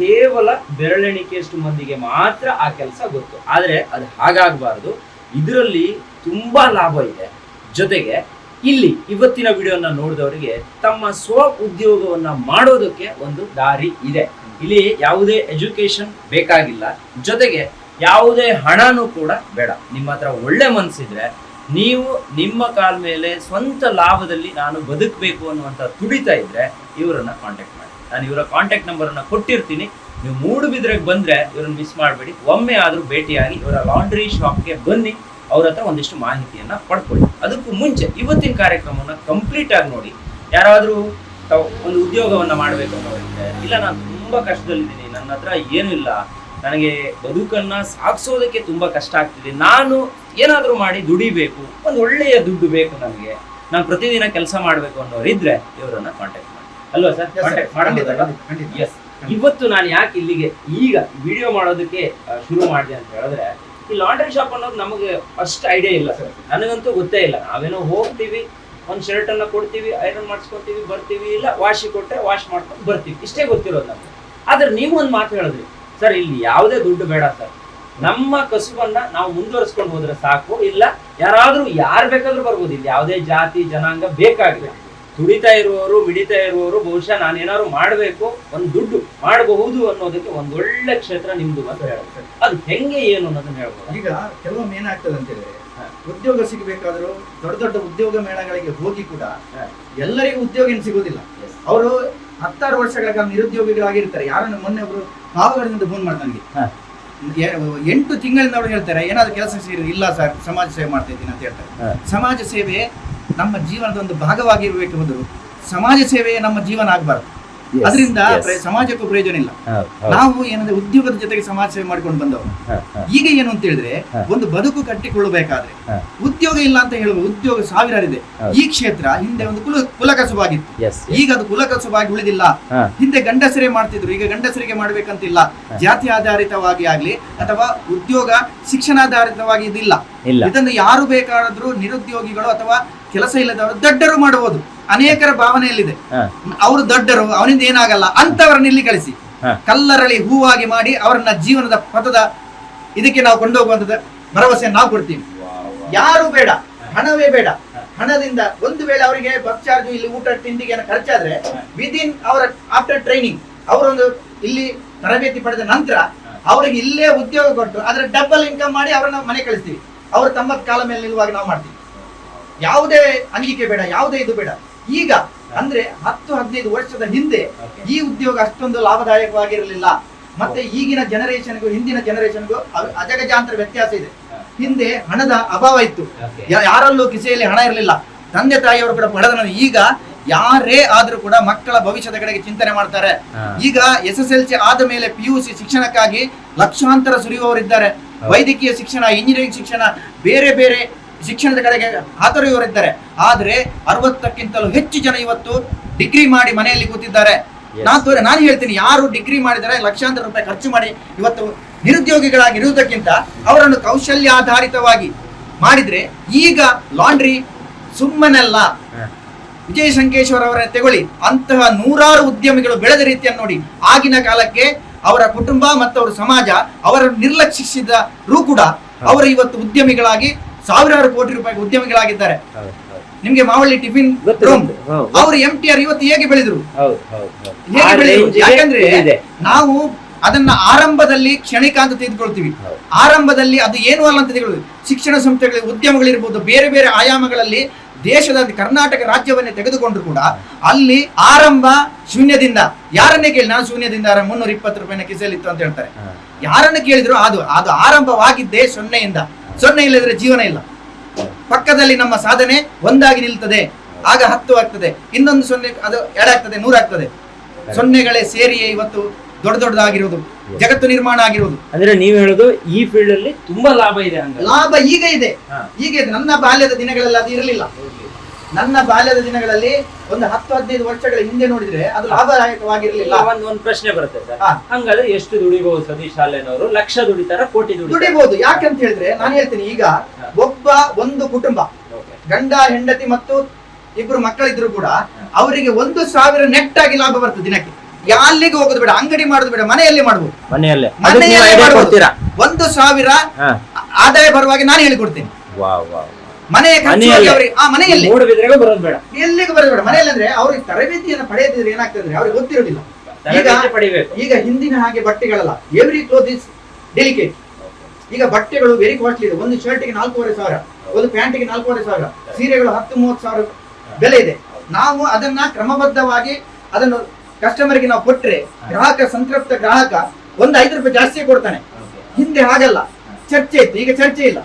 ಕೇವಲ ಬೆರಳೆಣಿಕೆಯಷ್ಟು ಮಂದಿಗೆ ಮಾತ್ರ ಆ ಕೆಲಸ ಗೊತ್ತು. ಆದ್ರೆ ಅದು ಹಾಗಾಗಬಾರ್ದು. ಇದರಲ್ಲಿ ತುಂಬಾ ಲಾಭ ಇದೆ. ಜೊತೆಗೆ ಇಲ್ಲಿ ಇವತ್ತಿನ ವಿಡಿಯೋನ ನೋಡಿದವರಿಗೆ ತಮ್ಮ ಸ್ವ ಉದ್ಯೋಗವನ್ನ ಮಾಡೋದಕ್ಕೆ ಒಂದು ದಾರಿ ಇದೆ. ಇಲ್ಲಿ ಯಾವುದೇ ಎಜುಕೇಶನ್ ಬೇಕಾಗಿಲ್ಲ. ಜೊತೆಗೆ ಯಾವುದೇ ಹಣನೂ ಕೂಡ ಬೇಡ. ನಿಮ್ಮ ಹತ್ರ ಒಳ್ಳೆ ಮನಸ್ಸಿದ್ರೆ ನೀವು ನಿಮ್ಮ ಕಾಲ ಮೇಲೆ ಸ್ವಂತ ಲಾಭದಲ್ಲಿ ನಾನು ಬದುಕಬೇಕು ಅನ್ನುವಂಥ ತುಡಿತ ಇದ್ರೆ ಇವರನ್ನ ಕಾಂಟ್ಯಾಕ್ಟ್ ಮಾಡಿ. ನಾನು ಇವರ ಕಾಂಟ್ಯಾಕ್ಟ್ ನಂಬರನ್ನು ಕೊಟ್ಟಿರ್ತೀನಿ. ನೀವು ಮೂಡುಬಿದ್ರೆಗೆ ಬಂದ್ರೆ ಇವ್ರನ್ನ ಮಿಸ್ ಮಾಡಬೇಡಿ. ಒಮ್ಮೆ ಆದರೂ ಭೇಟಿಯಾಗಿ ಇವರ ಲಾಂಡ್ರಿ ಶಾಪ್ಗೆ ಬನ್ನಿ. ಅವ್ರ ಹತ್ರ ಒಂದಿಷ್ಟು ಮಾಹಿತಿಯನ್ನ ಪಡ್ಕೊಳ್ಳಿ. ಅದಕ್ಕೂ ಮುಂಚೆ ಇವತ್ತಿನ ಕಾರ್ಯಕ್ರಮವನ್ನ ಕಂಪ್ಲೀಟ್ ಆಗಿ ನೋಡಿ. ಯಾರಾದರೂ ತಾವು ಒಂದು ಉದ್ಯೋಗವನ್ನ ಮಾಡಬೇಕು ಅನ್ನೋರಿದ್ರೆ ಇಲ್ಲ ನಾನು ತುಂಬಾ ಕಷ್ಟದಲ್ಲಿದ್ದೀನಿ ನನ್ನ ಹತ್ರ ಏನೂ ಇಲ್ಲ ನನಗೆ ಬದುಕನ್ನ ಸಾಗಿಸೋದಕ್ಕೆ ತುಂಬಾ ಕಷ್ಟ ಆಗ್ತಿದೆ ನಾನು ಏನಾದರೂ ಮಾಡಿ ದುಡಿಬೇಕು ಒಂದು ಒಳ್ಳೆಯ ದುಡ್ಡು ಬೇಕು ನನಗೆ ನಾನು ಪ್ರತಿದಿನ ಕೆಲಸ ಮಾಡಬೇಕು ಅನ್ನೋರಿದ್ರೆ ಇವರನ್ನ ಕಾಂಟ್ಯಾಕ್ಟ್ ಮಾಡಿ. ಅಲ್ವಾ ಸರ್. ಕಾಂಟ್ಯಾಕ್ಟ್ ಎಸ್ ಇವತ್ತು ನಾನು ಯಾಕೆ ಇಲ್ಲಿಗೆ ಈಗ ವಿಡಿಯೋ ಮಾಡೋದಕ್ಕೆ ಶುರು ಮಾಡಿದೆ ಅಂತ ಹೇಳಿದ್ರೆ ಈ ಲಾಂಡ್ರಿ ಶಾಪ್ ಅನ್ನೋದು ನಮಗೆ ಅಷ್ಟು ಐಡಿಯಾ ಇಲ್ಲ ಸರ್. ನನಗಂತೂ ಗೊತ್ತೇ ಇಲ್ಲ. ನಾವೇನೋ ಹೋಗ್ತೀವಿ, ಒಂದು ಶರ್ಟ್ ಅನ್ನ ಕೊಡ್ತೀವಿ ಐರನ್ ಮಾಡಿಸ್ಕೊತೀವಿ, ಬರ್ತೀವಿ, ಇಲ್ಲ ವಾಶಿ ಕೊಟ್ಟರೆ ವಾಶ್ ಮಾಡ್ಕೊಂಡು ಬರ್ತೀವಿ. ಇಷ್ಟೇ ಗೊತ್ತಿರೋದು ನಮಗೆ. ಆದ್ರೆ ನೀವು ಒಂದು ಮಾತು ಹೇಳಿದ್ರಿ, ಸರ್, ಇಲ್ಲಿ ಯಾವುದೇ ದುಡ್ಡು ಬೇಡ ಸರ್. ನಮ್ಮ ಕಸುಬನ್ನ ನಾವು ಮುಂದುವರಿಸ್ಕೊಂಡು ಹೋದ್ರೆ ಸಾಕು, ಇಲ್ಲ ಯಾರಾದ್ರೂ ಯಾರು ಬೇಕಾದ್ರೂ ಬರ್ಬೋದು. ಇಲ್ಲಿ ಯಾವುದೇ ಜಾತಿ, ಜನಾಂಗ ಬೇಕಾಗಿಲ್ಲ. ದುಡಿತಾ ಇರುವವರು ಮಿಡಿತಾ ಇರುವವರು ಬಹುಶಃ ನಾನು ಏನಾದ್ರು ಮಾಡಬೇಕು ಒಂದು ದುಡ್ಡು ಮಾಡಬಹುದು ಅನ್ನೋದಕ್ಕೆ ಒಂದು ಒಳ್ಳೆ ಕ್ಷೇತ್ರ ನಿಮ್ದು ಅಂತ ಹೇಳ್ಬೋದು. ಅದು ಹೆಂಗೆ ಏನು ಅನ್ನೋದನ್ನ ಹೇಳ್ಬೋದು. ಈಗ ಕೆಲವೊಮ್ಮೆ ಏನಾಗ್ತದೆ ಅಂತ ಹೇಳಿದ್ರೆ ಉದ್ಯೋಗ ಸಿಗಬೇಕಾದ್ರೂ ದೊಡ್ಡ ದೊಡ್ಡ ಉದ್ಯೋಗ ಮೇಳಗಳಿಗೆ ಹೋಗಿ ಕೂಡ ಎಲ್ಲರಿಗೂ ಉದ್ಯೋಗ ಏನು ಸಿಗೋದಿಲ್ಲ ಅವರು ಹತ್ತಾರು ವರ್ಷಗಳ ಕಾಲ ನಿರುದ್ಯೋಗಿಗಳಾಗಿರ್ತಾರೆ. ಯಾರನ್ನು ಮೊನ್ನೆ ಒಬ್ರು ಪಾವಗಡದಿಂದ ಫೋನ್. ಎ- ಎಂಟು ತಿಂಗಳಿಂದ ಅವ್ರು ಹೇಳ್ತಾರೆ ಏನಾದ್ರು ಕೆಲಸ ಸೇರಿ ಇಲ್ಲ ಸರ್ ಸಮಾಜ ಸೇವೆ ಮಾಡ್ತಾ ಇದ್ದೀನಿ ಅಂತ ಹೇಳ್ತಾರೆ. ಸಮಾಜ ಸೇವೆ ನಮ್ಮ ಜೀವನದ ಒಂದು ಭಾಗವಾಗಿರ್ಬೇಕು ಹೋದ್ರು ಸಮಾಜ ಸೇವೆ ನಮ್ಮ ಜೀವನ ಆಗಬಾರ್ದು. ಅದರಿಂದ ಸಮಾಜಕ್ಕೂ ಪ್ರಯೋಜನ ಇಲ್ಲ. ನಾವು ಏನಂದ್ರೆ ಉದ್ಯೋಗದ ಜೊತೆಗೆ ಸಮಾಜ ಸೇವೆ ಮಾಡ್ಕೊಂಡು ಬಂದವರು. ಈಗ ಏನು ಅಂತ ಹೇಳಿದ್ರೆ ಒಂದು ಬದುಕು ಕಟ್ಟಿಕೊಳ್ಳಬೇಕಾದ್ರೆ ಉದ್ಯೋಗ ಇಲ್ಲ ಅಂತ ಹೇಳುವ ಉದ್ಯೋಗ ಸಾವಿರಾರಿದೆ. ಇದೆ ಈ ಕ್ಷೇತ್ರ ಹಿಂದೆ ಒಂದು ಕುಲ ಕುಲಕಸುಬಾಗಿತ್ತು ಎಸ್ ಈಗ ಅದು ಕುಲಕಸುಬಾಗಿ ಉಳಿದಿಲ್ಲ. ಹಿಂದೆ ಗಂಡಸರೇ ಮಾಡ್ತಿದ್ರು ಈಗ ಗಂಡಸರಿಗೆ ಮಾಡ್ಬೇಕಂತಿಲ್ಲ. ಜಾತಿ ಆಧಾರಿತವಾಗಿ ಆಗ್ಲಿ ಅಥವಾ ಉದ್ಯೋಗ ಶಿಕ್ಷಣಾಧಾರಿತವಾಗಿ ಇದಿಲ್ಲ. ಇದನ್ನು ಯಾರು ಬೇಕಾದ್ರೂ ನಿರುದ್ಯೋಗಿಗಳು ಅಥವಾ ಕೆಲಸ ಇಲ್ಲದವರು ದೊಡ್ಡರು ಮಾಡಬಹುದು ಅನೇಕರ ಭಾವನೆಯಲ್ಲಿದೆ. ಅವರು ದೊಡ್ಡರು ಅವನಿಂದ ಏನಾಗಲ್ಲ ಅಂತವರನ್ನ ಇಲ್ಲಿ ಕಳಿಸಿ. ಕಲ್ಲರಳಿ ಹೂವಾಗಿ ಮಾಡಿ ಅವರನ್ನ ಜೀವನದ ಪಥದ ಇದಕ್ಕೆ ನಾವು ಕೊಂಡೋಗುವಂತದ ಭರವಸೆ ನಾವು ಕೊಡ್ತೀವಿ. ಯಾರು ಬೇಡ ಹಣವೇ ಬೇಡ. ಹಣದಿಂದ ಒಂದು ವೇಳೆ ಅವರಿಗೆ ಬಸ್ ಚಾರ್ಜ್ ಇಲ್ಲಿ ಊಟ ತಿಂಡಿಗೆ ಖರ್ಚಾದ್ರೆ ವಿದಿನ್ ಅವರ ಆಫ್ಟರ್ ಟ್ರೈನಿಂಗ್ ಅವರೊಂದು ಇಲ್ಲಿ ತರಬೇತಿ ಪಡೆದ ನಂತರ ಅವರಿಗೆ ಇಲ್ಲೇ ಉದ್ಯೋಗ ಕೊಟ್ಟು ಅದರ ಡಬಲ್ ಇನ್ಕಮ್ ಮಾಡಿ ಅವರನ್ನ ಮನೆ ಕಳಿಸ್ತೀವಿ. ಅವರು ತಮ್ಮ ಕಾಲ ಮೇಲೆ ನಿಲ್ಲುವಾಗ ನಾವು ಮಾಡ್ತೀವಿ. ಯಾವುದೇ ಅಂಗಿಕೆ ಬೇಡ ಯಾವುದೇ ಇದು ಬೇಡ. ಈಗ ಅಂದ್ರೆ ಹತ್ತು ಹದಿನೈದು ವರ್ಷದ ಹಿಂದೆ ಈ ಉದ್ಯೋಗ ಅಷ್ಟೊಂದು ಲಾಭದಾಯಕವಾಗಿರಲಿಲ್ಲ. ಮತ್ತೆ ಈಗಿನ ಜನರೇಷನ್ಗೂ ಹಿಂದಿನ ಜನರೇಷನ್ಗೂ ಅಜಗಜಾಂತರ ವ್ಯತ್ಯಾಸ ಇದೆ. ಹಿಂದೆ ಹಣದ ಅಭಾವ ಇತ್ತು. ಯಾರಲ್ಲೂ ಕಿಸೆಯಲ್ಲಿ ಹಣ ಇರಲಿಲ್ಲ. ತಂದೆ ತಾಯಿಯವರು ಕೂಡ ಪಡೆದ ಈಗ ಯಾರೇ ಆದ್ರೂ ಕೂಡ ಮಕ್ಕಳ ಭವಿಷ್ಯದ ಕಡೆಗೆ ಚಿಂತನೆ ಮಾಡ್ತಾರೆ. ಈಗ ಎಸ್ ಎಸ್ ಎಲ್ ಸಿ ಆದ ಮೇಲೆ ಪಿ ಯು ಸಿ ಶಿಕ್ಷಣಕ್ಕಾಗಿ ಲಕ್ಷಾಂತರ ಸುರಿಯುವವರಿದ್ದಾರೆ. ವೈದ್ಯಕೀಯ ಶಿಕ್ಷಣ ಇಂಜಿನಿಯರಿಂಗ್ ಶಿಕ್ಷಣ ಬೇರೆ ಬೇರೆ ಶಿಕ್ಷಣದ ಕಡೆಗೆ ಹಾತೊರೆಯುವರಿದ್ದಾರೆ ಆದ್ರೆ ಅರವತ್ತಕ್ಕಿಂತಲೂ ಹೆಚ್ಚು ಜನ ಇವತ್ತು ಡಿಗ್ರಿ ಮಾಡಿ ಮನೆಯಲ್ಲಿ ಕೂತಿದ್ದಾರೆ. ನಾನು ತೋರೆ ನಾನು ಹೇಳ್ತೀನಿ ಯಾರು ಡಿಗ್ರಿ ಮಾಡಿದರೆ ಲಕ್ಷಾಂತರ ರೂಪಾಯಿ ಖರ್ಚು ಮಾಡಿ ಇವತ್ತು ನಿರುದ್ಯೋಗಿಗಳಾಗಿರುವುದಕ್ಕಿಂತ ಅವರನ್ನು ಕೌಶಲ್ಯಾಧಾರಿತವಾಗಿ ಮಾಡಿದ್ರೆ ಈಗ ಲಾಂಡ್ರಿ ಸುಮ್ಮನೆಲ್ಲ. ವಿಜಯ ಸಂಕೇಶ್ವರ ಅವರ ತಗೊಳ್ಳಿ ಅಂತಹ ನೂರಾರು ಉದ್ಯಮಿಗಳು ಬೆಳೆದ ರೀತಿಯನ್ನು ನೋಡಿ ಆಗಿನ ಕಾಲಕ್ಕೆ ಅವರ ಕುಟುಂಬ ಮತ್ತು ಅವರ ಸಮಾಜ ಅವರನ್ನು ನಿರ್ಲಕ್ಷಿಸಿದರೂ ಕೂಡ ಅವರು ಇವತ್ತು ಉದ್ಯಮಿಗಳಾಗಿ ಸಾವಿರಾರು ಕೋಟಿ ರೂಪಾಯಿ ಉದ್ಯಮಿಗಳಾಗಿದ್ದಾರೆ. ನಿಮ್ಗೆ ಮಾವಳ್ಳಿ ಟಿಫಿನ್ ರೂಮ್ ಅವರು ಎಂ ಟಿ ಆರ್ ಇವತ್ತು ಹೇಗೆ ಬೆಳೆದ್ರು? ಹೇಗೆ ಬೆಳೆದ್ರು? ಯಾಕಂದ್ರೆ ನಾವು ಅದನ್ನ ಆರಂಭದಲ್ಲಿ ಕ್ಷಣಿಕ ಅಂತ ತೆಗೆದುಕೊಳ್ತೀವಿ ಆರಂಭದಲ್ಲಿ ಅದು ಏನು ಅಲ್ಲ ಅಂತ ತೆಗೆದುಕೊಳ್ಳಿ ಶಿಕ್ಷಣ ಸಂಸ್ಥೆಗಳು ಉದ್ಯಮಗಳಿರ್ಬೋದು ಬೇರೆ ಬೇರೆ ಆಯಾಮಗಳಲ್ಲಿ ದೇಶದ ಕರ್ನಾಟಕ ರಾಜ್ಯವನ್ನೇ ತೆಗೆದುಕೊಂಡ್ರು ಕೂಡ ಅಲ್ಲಿ ಆರಂಭ ಶೂನ್ಯದಿಂದ. ಯಾರನ್ನೇ ಕೇಳಿ ನಾನು ಶೂನ್ಯದಿಂದ ಮುನ್ನೂರ ಇಪ್ಪತ್ತು ರೂಪಾಯಿನ ಕಿಸೆಯಲ್ಲಿತ್ತು ಅಂತ ಹೇಳ್ತಾರೆ. ಯಾರನ್ನ ಕೇಳಿದ್ರು ಅದು ಅದು ಆರಂಭವಾಗಿದ್ದೇ ಸೊನ್ನೆಯಿಂದ. ಸೊನ್ನೆ ಇಲ್ಲದ್ರೆ ಜೀವನ ಇಲ್ಲ. ಪಕ್ಕದಲ್ಲಿ ನಮ್ಮ ಸಾಧನೆ ಒಂದಾಗಿ ನಿಲ್ತದೆ. ಆಗ ಹತ್ತು ಆಗ್ತದೆ. ಇನ್ನೊಂದು ಸೊನ್ನೆ ಅದು ಎರಡಾಗ್ತದೆ ನೂರಾಗ್ತದೆ ಸೊನ್ನೆಗಳೇ ಸೇರಿಯೇ ಇವತ್ತು ದೊಡ್ಡ ದೊಡ್ಡದಾಗಿರೋದು. ಜಗತ್ತು ನಿರ್ಮಾಣ ಆಗಿರುವುದು ಅಂದ್ರೆ ನೀವು ಹೇಳುದು ಈ ಫೀಲ್ಡ್ ಅಲ್ಲಿ ತುಂಬಾ ಲಾಭ ಇದೆ ಲಾಭ ಈಗ ಇದೆ. ಈಗ ಇದೆ. ನನ್ನ ಬಾಲ್ಯದ ದಿನಗಳಲ್ಲಿ ಅದು ಇರಲಿಲ್ಲ. ನನ್ನ ಬಾಲ್ಯದ ದಿನಗಳಲ್ಲಿ ಒಂದು ಹತ್ತು ಹದಿನೈದು ವರ್ಷಗಳ ಹಿಂದೆ ನೋಡಿದ್ರೆ ಅದು ಲಾಭದಾಯಕವಾಗಿರಲಿಲ್ಲ. ಒಂದು ಒಂದು ಪ್ರಶ್ನೆ ಬರುತ್ತೆ ಸರ್. ಹಂಗಾದ್ರೆ ಎಷ್ಟು ದುಡಿಬಹುದು ಸತೀಶ್ ಶಾಲೆನವರು? ಲಕ್ಷ ದುಡಿತಾರ ಕೋಟಿ ದುಡಿಬಹುದು ದುಡಿಬಹುದು ಯಾಕಂತ ಹೇಳಿದ್ರೆ ನಾನು ಹೇಳ್ತೀನಿ ಈಗ ಒಬ್ಬ ಒಂದು ಕುಟುಂಬ ಗಂಡ ಹೆಂಡತಿ ಮತ್ತು ಇಬ್ರು ಮಕ್ಕಳಿದ್ರು ಕೂಡ ಅವರಿಗೆ ಒಂದು ಸಾವಿರ ನೆಟ್ ಆಗಿ ಲಾಭ ಬರ್ತದೆ ದಿನಕ್ಕೆ. ಯಾಲ್ಲಿಗೆ ಹೋಗೋದು ಬೇಡ ಅಂಗಡಿ ಮಾಡೋದು ಬೇಡ ಮನೆಯಲ್ಲಿ ಮಾಡಬಹುದು ಮನೆಯಲ್ಲೇ. ಒಂದು ಸಾವಿರ. ಆದಾಯ ಬರುವಾಗ ನಾನು ಹೇಳಿಕೊಡ್ತೇನೆ. ಮನೆಯ ಮನೆಯಲ್ಲೇ? ಆ ಮೂಡಬಿದ್ರೆಗೆ ಬರೋದು ಬೇಡ. ಎಲ್ಲಿಗೆ ಬರೋದು ಬೇಡ. ಮನೆಯಲ್ಲಿ ಅಂದ್ರೆ ಅವ್ರಿಗೆ ತರಬೇತಿಯನ್ನು ಪಡೆಯದಿದ್ರೆ ಏನಾಗ್ತದೆ ಅವ್ರಿಗೆ ಗೊತ್ತಿರೋದಿಲ್ಲ. ಈಗ ಪಡಿಬೇಕು. ಈಗ ಹಿಂದಿನ ಹಾಗೆ ಬಟ್ಟೆಗಳಲ್ಲ. ಎವ್ರಿ ಕ್ಲೋತ್ ಇಸ್ ಡೆಲಿಕೇಟ್ ಈಗ ಬಟ್ಟೆಗಳು ವೆರಿ ಕಾಸ್ಟ್ಲಿ ಇದೆ. ಒಂದು ಶರ್ಟ್ಗೆ ನಾಲ್ಕೂವರೆ ಸಾವಿರ ಒಂದು ಪ್ಯಾಂಟ್ಗೆ ನಾಲ್ಕೂವರೆ ಸಾವಿರ ಸೀರೆಗಳು ಹತ್ತು ಮೂವತ್ತು ಸಾವಿರ ಬೆಲೆ ಇದೆ. ನಾವು ಅದನ್ನ ಕ್ರಮಬದ್ಧವಾಗಿ ಅದನ್ನು ಕಸ್ಟಮರ್ಗೆ ನಾವು ಕೊಟ್ರೆ ಗ್ರಾಹಕ ಸಂತೃಪ್ತ ಗ್ರಾಹಕ ಒಂದು ಐದು ರೂಪಾಯಿ ಜಾಸ್ತಿ ಕೊಡ್ತಾನೆ. ಹಿಂದೆ ಹಾಗಲ್ಲ. ಚರ್ಚೆ ಇತ್ತು. ಈಗ ಚರ್ಚೆ ಇಲ್ಲ.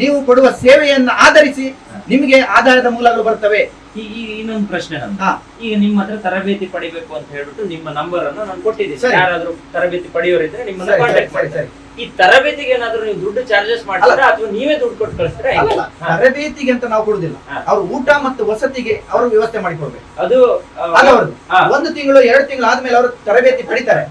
ನೀವು ಕೊಡುವ ಸೇವೆಯನ್ನು ಆಧರಿಸಿ ನಿಮಗೆ ಆದಾಯದ ಮೂಲಗಳು ಬರ್ತವೆ ಈ ಈ ಇನ್ನೊಂದು ಪ್ರಶ್ನೆ ನಂದು ಈಗ ನಿಮ್ಮ ಹತ್ರ ತರಬೇತಿ ಪಡಿಬೇಕು ಅಂತ ಹೇಳ್ಬಿಟ್ಟು ನಿಮ್ಮ ನಂಬರ್ ಅನ್ನು ನಾನು ಕೊಟ್ಟಿದ್ದೀನಿ. ಯಾರಾದ್ರೂ ತರಬೇತಿ ಪಡೆಯೋರಿದ್ರೆ ನಿಮ್ಮನ್ನ ಕಾಂಟ್ಯಾಕ್ಟ್ ಮಾಡಿ ಸರಿ. ಈ ತರಬೇತಿಗೆ ಏನಾದ್ರೂ ನೀವು ದುಡ್ಡು ಚಾರ್ಜಸ್ ಮಾಡ್ತೀರಾ ಅಥವಾ ನೀವೇ ದುಡ್ಡು ಕೊಟ್ಟು ಕಳಿಸ್ತೀರಾ ಹೆಂಗೆ? ಅಲ್ಲ, ತರಬೇತಿಗೆ ಅಂತ ನಾವು ಕೊಡುದಿಲ್ಲ. ಅವ್ರ ಊಟ ಮತ್ತು ವಸತಿಗೆ ಅವರು ವ್ಯವಸ್ಥೆ ಮಾಡಿಕೊಡ್ಬೇಕು. ಅದು ಒಂದು ತಿಂಗಳು ಎರಡು ತಿಂಗಳು ಆದ್ಮೇಲೆ ಅವರು ತರಬೇತಿ ಪಡಿತಾರೆ.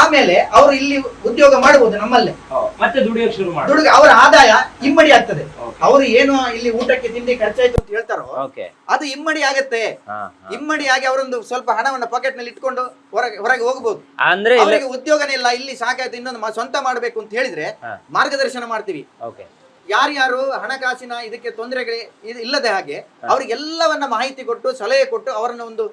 ಆಮೇಲೆ ಅವರು ಇಲ್ಲಿ ಉದ್ಯೋಗ ಮಾಡಬಹುದು ನಮ್ಮಲ್ಲೇ. ಮತ್ತೆ ದುಡಿಯೋಕೆ ಶುರು ಮಾಡಿ ದುಡುಗ ಅವರ ಆದಾಯ ಇಮ್ಮಡಿ ಆಗ್ತದೆ. ಅವರು ಏನು ಇಲ್ಲಿ ಊಟಕ್ಕೆ ತಿಂಡಿ ಖರ್ಚಾಯ್ತು ಅಂತ ಹೇಳ್ತಾರೋ ಅದು ಇಮ್ಮಡಿ ಆಗತ್ತೆ. ಇಮ್ಮಡಿ ಆಗಿ ಅವರೊಂದು ಸ್ವಲ್ಪ ಹಣವನ್ನ ಪಾಕೆಟ್ನಲ್ಲಿ ಇಟ್ಕೊಂಡು ಹೊರಗೆ ಹೊರಗೆ ಹೋಗಬಹುದು ಅಂದ್ರೆ ಅವರಿಗೆ ಉದ್ಯೋಗನೇ ಇಲ್ಲ ಇಲ್ಲಿ ಸಾಕಾಯ್ತು ಇನ್ನೊಂದು ಸ್ವಂತ ಮಾಡಬೇಕು ಅಂತ ಹೇಳಿದ್ರೆ ಮಾರ್ಗದರ್ಶನ ಮಾಡ್ತೀವಿ. ಓಕೆ. ಯಾರ್ಯಾರು ಹಣಕಾಸಿನ ಇದಕ್ಕೆ ತೊಂದರೆಗಳೇ ಇಲ್ಲದೆ ಹಾಗೆ ಅವ್ರಿಗೆಲ್ಲವನ್ನ ಮಾಹಿತಿ ಕೊಟ್ಟು ಸಲಹೆ ಕೊಟ್ಟು ಅವರನ್ನ ಒಂದು